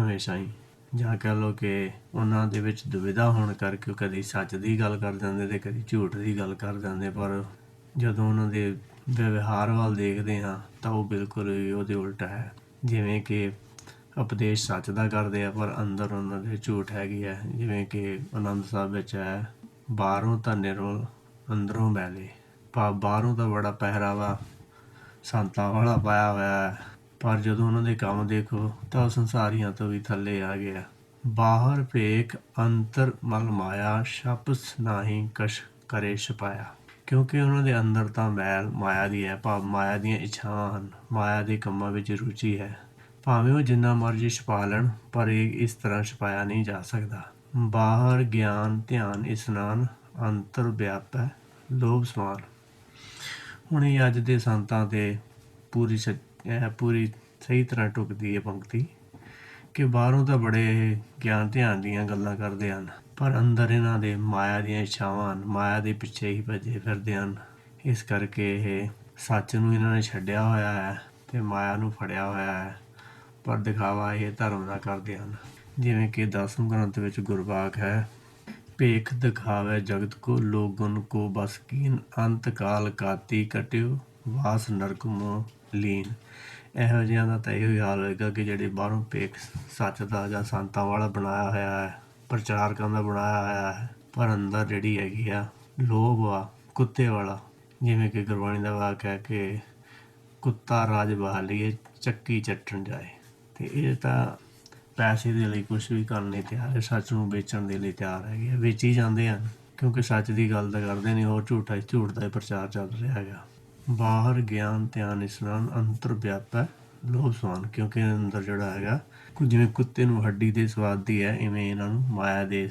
ਹਮੇਸ਼ਾ ਹੀ। ਜਾਂ ਕਹ ਲਓ ਕਿ ਉਹਨਾਂ ਦੇ ਵਿੱਚ ਦੁਵਿਧਾ ਹੋਣ ਕਰਕੇ ਉਹ ਕਦੀ ਸੱਚ ਦੀ ਗੱਲ ਕਰ ਜਾਂਦੇ ਤੇ ਕਦੀ ਝੂਠ ਦੀ ਗੱਲ ਕਰ ਜਾਂਦੇ, ਪਰ ਜਦੋਂ ਉਹਨਾਂ ਦੇ ਵਿਵਹਾਰ ਵੱਲ ਦੇਖਦੇ ਹਾਂ ਤਾਂ ਉਹ ਬਿਲਕੁਲ ਹੀ ਉਹਦੇ ਉਲਟ ਹੈ। ਜਿਵੇਂ ਕਿ ਉਪਦੇਸ਼ ਸੱਚ ਦਾ ਕਰਦੇ ਆ, ਪਰ ਅੰਦਰ ਉਹਨਾਂ ਦੇ ਝੂਠ ਹੈਗੀ ਹੈ। ਜਿਵੇਂ ਕਿ ਆਨੰਦ ਸਾਹਿਬ ਵਿੱਚ ਹੈ, ਬਾਹਰੋਂ ਤਾਂ ਨਿਰਮਲ ਅੰਦਰੋਂ ਮੈਲੇ ਭਾ ਬਾਹਰੋਂ ਤਾਂ ਬੜਾ ਪਹਿਰਾਵਾ, ਸੰਤਾਂ ਵਾਲਾ ਪਾਇਆ ਹੋਇਆ ਹੈ। ਪਰ ਜਦੋਂ ਉਹਨਾਂ ਦੇ ਕੰਮ ਦੇਖੋ ਤਾਂ ਉਹ ਸੰਸਾਰੀਆਂ ਤੋਂ ਵੀ ਥੱਲੇ ਆ ਗਿਆ। ਬਾਹਰ ਭੇਖ ਅੰਤਰ ਮਲ ਮਾਇਆ ਸ਼ਪਸ ਨਾਹੀ ਕਸ਼ ਕਰੇ ਛਪਾਇਆ। ਕਿਉਂਕਿ ਉਹਨਾਂ ਦੇ ਅੰਦਰ ਤਾਂ ਮੈਲ ਮਾਇਆ ਦੀ ਹੈ, ਭਾਵ ਮਾਇਆ ਦੀਆਂ ਇੱਛਾਵਾਂ ਹਨ। ਮਾਇਆ ਦੇ ਕੰਮਾਂ ਵਿੱਚ ਰੁਚੀ ਹੈ। ਭਾਵੇਂ ਉਹ ਜਿੰਨਾ ਮਰਜ਼ੀ ਛਪਾ ਲੈਣ, ਪਰ ਇਹ ਇਸ ਤਰ੍ਹਾਂ ਛਪਾਇਆ ਨਹੀਂ ਜਾ ਸਕਦਾ। ਬਾਹਰ ਗਿਆਨ, ਧਿਆਨ, ਇਸਨਾਨ, ਅੰਤਰ ਵਿਆਪੈ, ਲੋਭ ਸਮਾਨ। ਹੁਣ ਇਹ ਅੱਜ ਦੇ ਸੰਤਾਂ ਤੇ ਪੂਰੀ ਸ- ਪੂਰੀ ਸਹੀ ਤਰ੍ਹਾਂ ਢੁਕਦੀ ਹੈ ਪੰਕਤੀ ਕਿ ਬਾਹਰੋਂ ਤਾਂ ਬੜੇ ਇਹ ਗਿਆਨ ਧਿਆਨ ਦੀਆਂ ਗੱਲਾਂ ਕਰਦੇ ਹਨ, ਪਰ ਅੰਦਰ ਇਹਨਾਂ ਦੇ ਮਾਇਆ ਦੀਆਂ ਇੱਛਾਵਾਂ ਹਨ, ਮਾਇਆ ਦੇ ਪਿੱਛੇ ਹੀ ਭੱਜੇ ਫਿਰਦੇ ਹਨ। ਇਸ ਕਰਕੇ ਇਹ ਸੱਚ ਨੂੰ ਇਹਨਾਂ ਨੇ ਛੱਡਿਆ ਹੋਇਆ ਹੈ ਤੇ ਮਾਇਆ ਨੂੰ ਫੜਿਆ ਹੋਇਆ ਹੈ, ਪਰ ਦਿਖਾਵਾ ਇਹ ਧਰਮ ਦਾ ਕਰਦੇ ਹਨ। ਜਿਵੇਂ ਕਿ ਦਸਮ ਗ੍ਰੰਥ ਵਿੱਚ ਗੁਰਬਾਖ ਹੈ, ਭੇਖ ਦਿਖਾਵੇ ਜਗਤ ਕੋ, ਲੋਗਨ ਕੋ ਬਸ ਕੀਨ, ਅੰਤ ਕਾਲ ਕਾਤੀ ਕਟਿਓ, ਵਾਸ ਨਰਕ ਮੋ ਲੀਨ ਇਹੋ ਜਿਹਿਆਂ ਦਾ ਤਾਂ ਇਹੋ ਹੀ ਹਾਲ ਹੋਏਗਾ ਕਿ ਜਿਹੜੇ ਬਾਹਰੋਂ ਭੇਖ ਸੱਚ ਦਾ ਜਾਂ ਸੰਤਾਂ ਵਾਲਾ ਬਣਾਇਆ ਹੋਇਆ ਹੈ, ਪ੍ਰਚਾਰਕਾਂ ਦਾ ਬਣਾਇਆ ਹੋਇਆ ਹੈ, ਪਰ ਅੰਦਰ ਜਿਹੜੀ ਹੈਗੀ ਆ ਲੋਭ ਆ, ਕੁੱਤੇ ਵਾਲਾ, ਜਿਵੇਂ ਕਿ ਗੁਰਬਾਣੀ ਦਾ ਵਾਕ ਹੈ ਕਿ ਕੁੱਤਾ ਰਾਜ ਬਹਾਲੀਏ ਚੱਕੀ ਚੱਟਣ ਜਾਏ। ਤੇ ਇਹ ਤਾਂ ਪੈਸੇ ਦੇ ਲਈ ਕੁਝ ਵੀ ਕਰਨ ਲਈ ਤਿਆਰ ਹੈ, ਸੱਚ ਨੂੰ ਵੇਚਣ ਦੇ ਲਈ ਤਿਆਰ ਹੈਗੇ ਆ, ਵੇਚੀ ਜਾਂਦੇ ਹਨ, ਕਿਉਂਕਿ ਸੱਚ ਦੀ ਗੱਲ ਤਾਂ ਕਰਦੇ ਨਹੀਂ, ਹੋਰ ਝੂਠਾ ਝੂਠ ਦਾ ਹੀ ਪ੍ਰਚਾਰ ਚੱਲ ਰਿਹਾ ਹੈਗਾ। ਬਾਹਰ ਗਿਆਨ, ਧਿਆਨ, ਇਸਨਾਨ, ਅੰਤਰ ਵਿਆਪੈ, ਲੋਭ ਸਵਾਨ ਕਿਉਂਕਿ ਇਹਨਾਂ ਅੰਦਰ ਜਿਹੜਾ ਹੈਗਾ, ਕੁ- ਜਿਵੇਂ ਕੁੱਤੇ ਨੂੰ ਹੱਡੀ ਦੇ ਸਵਾਦ ਦੀ ਹੈ, ਇਵੇਂ ਇਹਨਾਂ ਨੂੰ ਮਾਇਆ ਦੇ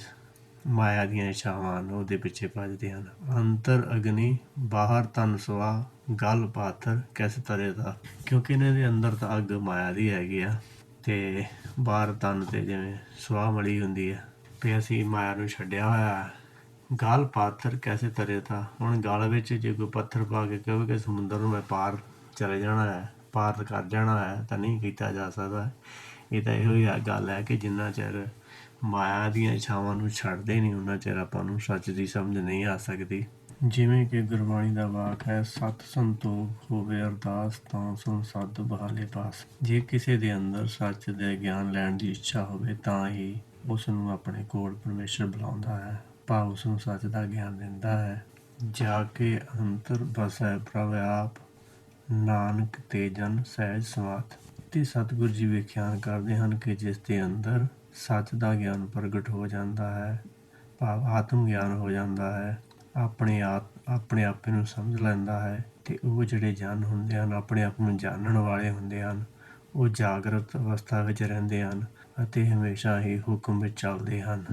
ਮਾਇਆ ਦੀਆਂ ਇਛਾਵਾਂ ਹਨ, ਉਹਦੇ ਪਿੱਛੇ ਭੱਜਦੇ ਹਨ। ਅੰਤਰ ਅਗਨੀ, ਬਾਹਰ ਤਨ ਸਵਾ, ਗਲ ਪਾਥਰ, ਕਿਸ ਤਰ੍ਹਾਂ ਦਾ? ਕਿਉਂਕਿ ਇਹਨਾਂ ਦੇ ਅੰਦਰ ਤਾਂ ਅੱਗ ਮਾਇਆ ਦੀ ਹੈਗੀ ਆ, ਤੇ ਬਾਹਰ ਤਨ ਤੇ ਜਿਵੇਂ ਸਵਾਹ ਮਲੀ ਹੁੰਦੀ ਹੈ, ਤੇ ਅਸੀਂ ਮਾਇਆ ਨੂੰ ਛੱਡਿਆ ਹੋਇਆ। ਹੈ ਗਲ ਪਾਥਰ ਕੈਸੇ ਤਰੇ ਤਾਂ ਹੁਣ ਗਲ ਵਿੱਚ ਜੇ ਕੋਈ ਪੱਥਰ ਪਾ ਕੇ ਕਹੇ ਕਿ ਸਮੁੰਦਰ ਨੂੰ ਮੈਂ ਪਾਰ ਚਲੇ ਜਾਣਾ ਹੈ, ਪਾਰ ਕਰ ਜਾਣਾ ਹੈ, ਤਾਂ ਨਹੀਂ ਕੀਤਾ ਜਾ ਸਕਦਾ। ਇਹ ਤਾਂ ਇਹੋ ਹੀ ਆ ਗੱਲ ਹੈ ਕਿ ਜਿੰਨਾ ਚਿਰ ਮਾਇਆ ਦੀਆਂ ਇੱਛਾਵਾਂ ਨੂੰ ਛੱਡਦੇ ਨਹੀਂ ਉਹਨਾਂ ਚਿਰ ਆਪਾਂ ਨੂੰ ਸੱਚ ਦੀ ਸਮਝ ਨਹੀਂ ਆ ਸਕਦੀ। ਜਿਵੇਂ ਕਿ ਗੁਰਬਾਣੀ ਦਾ ਵਾਕ ਹੈ, ਸਤ ਸੰਤੋਖ ਹੋਵੇ ਅਰਦਾਸ, ਤਾਂ ਸੁਣ ਸੱਦ ਬਹਾਲੇ ਪਾਸ। ਜੇ ਕਿਸੇ ਦੇ ਅੰਦਰ ਸੱਚ ਦੇ ਗਿਆਨ ਲੈਣ ਦੀ ਇੱਛਾ ਹੋਵੇ, ਤਾਂ ਹੀ ਉਸ ਨੂੰ ਆਪਣੇ ਕੋਲ ਪਰਮੇਸ਼ਰ ਬੁਲਾਉਂਦਾ ਹੈ। ਭਾਵ ਉਸ ਨੂੰ ਸੱਚ ਦਾ ਗਿਆਨ ਦਿੰਦਾ ਹੈ। ਜਾ ਕੇ ਅੰਤਰ ਬਸੈ ਪ੍ਰਭ, ਆਪ ਨਾਨਕ ਤੇ ਜਨ ਸਹਿਜ ਸਮਾਤ ਤੇ ਸਤਿਗੁਰੂ ਜੀ ਵਿਖਿਆਨ ਕਰਦੇ ਹਨ ਕਿ ਜਿਸ ਦੇ ਅੰਦਰ ਸੱਚ ਦਾ ਗਿਆਨ ਪ੍ਰਗਟ ਹੋ ਜਾਂਦਾ ਹੈ, ਭਾਵ ਆਤਮ ਗਿਆਨ ਹੋ ਜਾਂਦਾ ਹੈ, ਆਪਣੇ ਆਪ, ਆਪਣੇ ਆਪੇ ਨੂੰ ਸਮਝ ਲੈਂਦਾ ਹੈ ਤੇ ਉਹ ਜਿਹੜੇ ਜਨ ਹੁੰਦੇ ਹਨ, ਆਪਣੇ ਆਪ ਨੂੰ ਜਾਣਨ ਵਾਲੇ ਹੁੰਦੇ ਹਨ, ਉਹ ਜਾਗਰਤ ਅਵਸਥਾ ਵਿੱਚ ਰਹਿੰਦੇ ਹਨ ਅਤੇ ਹਮੇਸ਼ਾ ਹੀ ਹੁਕਮ ਵਿੱਚ ਚੱਲਦੇ ਹਨ।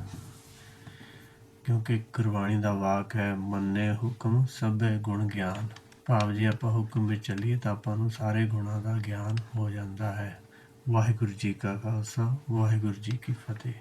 ਕਿਉਂਕਿ ਗੁਰਬਾਣੀ ਦਾ ਵਾਕ ਹੈ, ਮੰਨੇ ਹੁਕਮ ਸਭੇ ਗੁਣ ਗਿਆਨ। ਭਾਵ ਜੇ ਆਪਾਂ ਹੁਕਮ ਵਿੱਚ ਚੱਲੀਏ ਤਾਂ ਆਪਾਂ ਨੂੰ ਸਾਰੇ ਗੁਣਾਂ ਦਾ ਗਿਆਨ ਹੋ ਜਾਂਦਾ ਹੈ। ਵਾਹਿਗੁਰੂ ਜੀ ਕਾ ਖਾਲਸਾ, ਵਾਹਿਗੁਰੂ ਜੀ ਕੀ ਫਤਿਹ।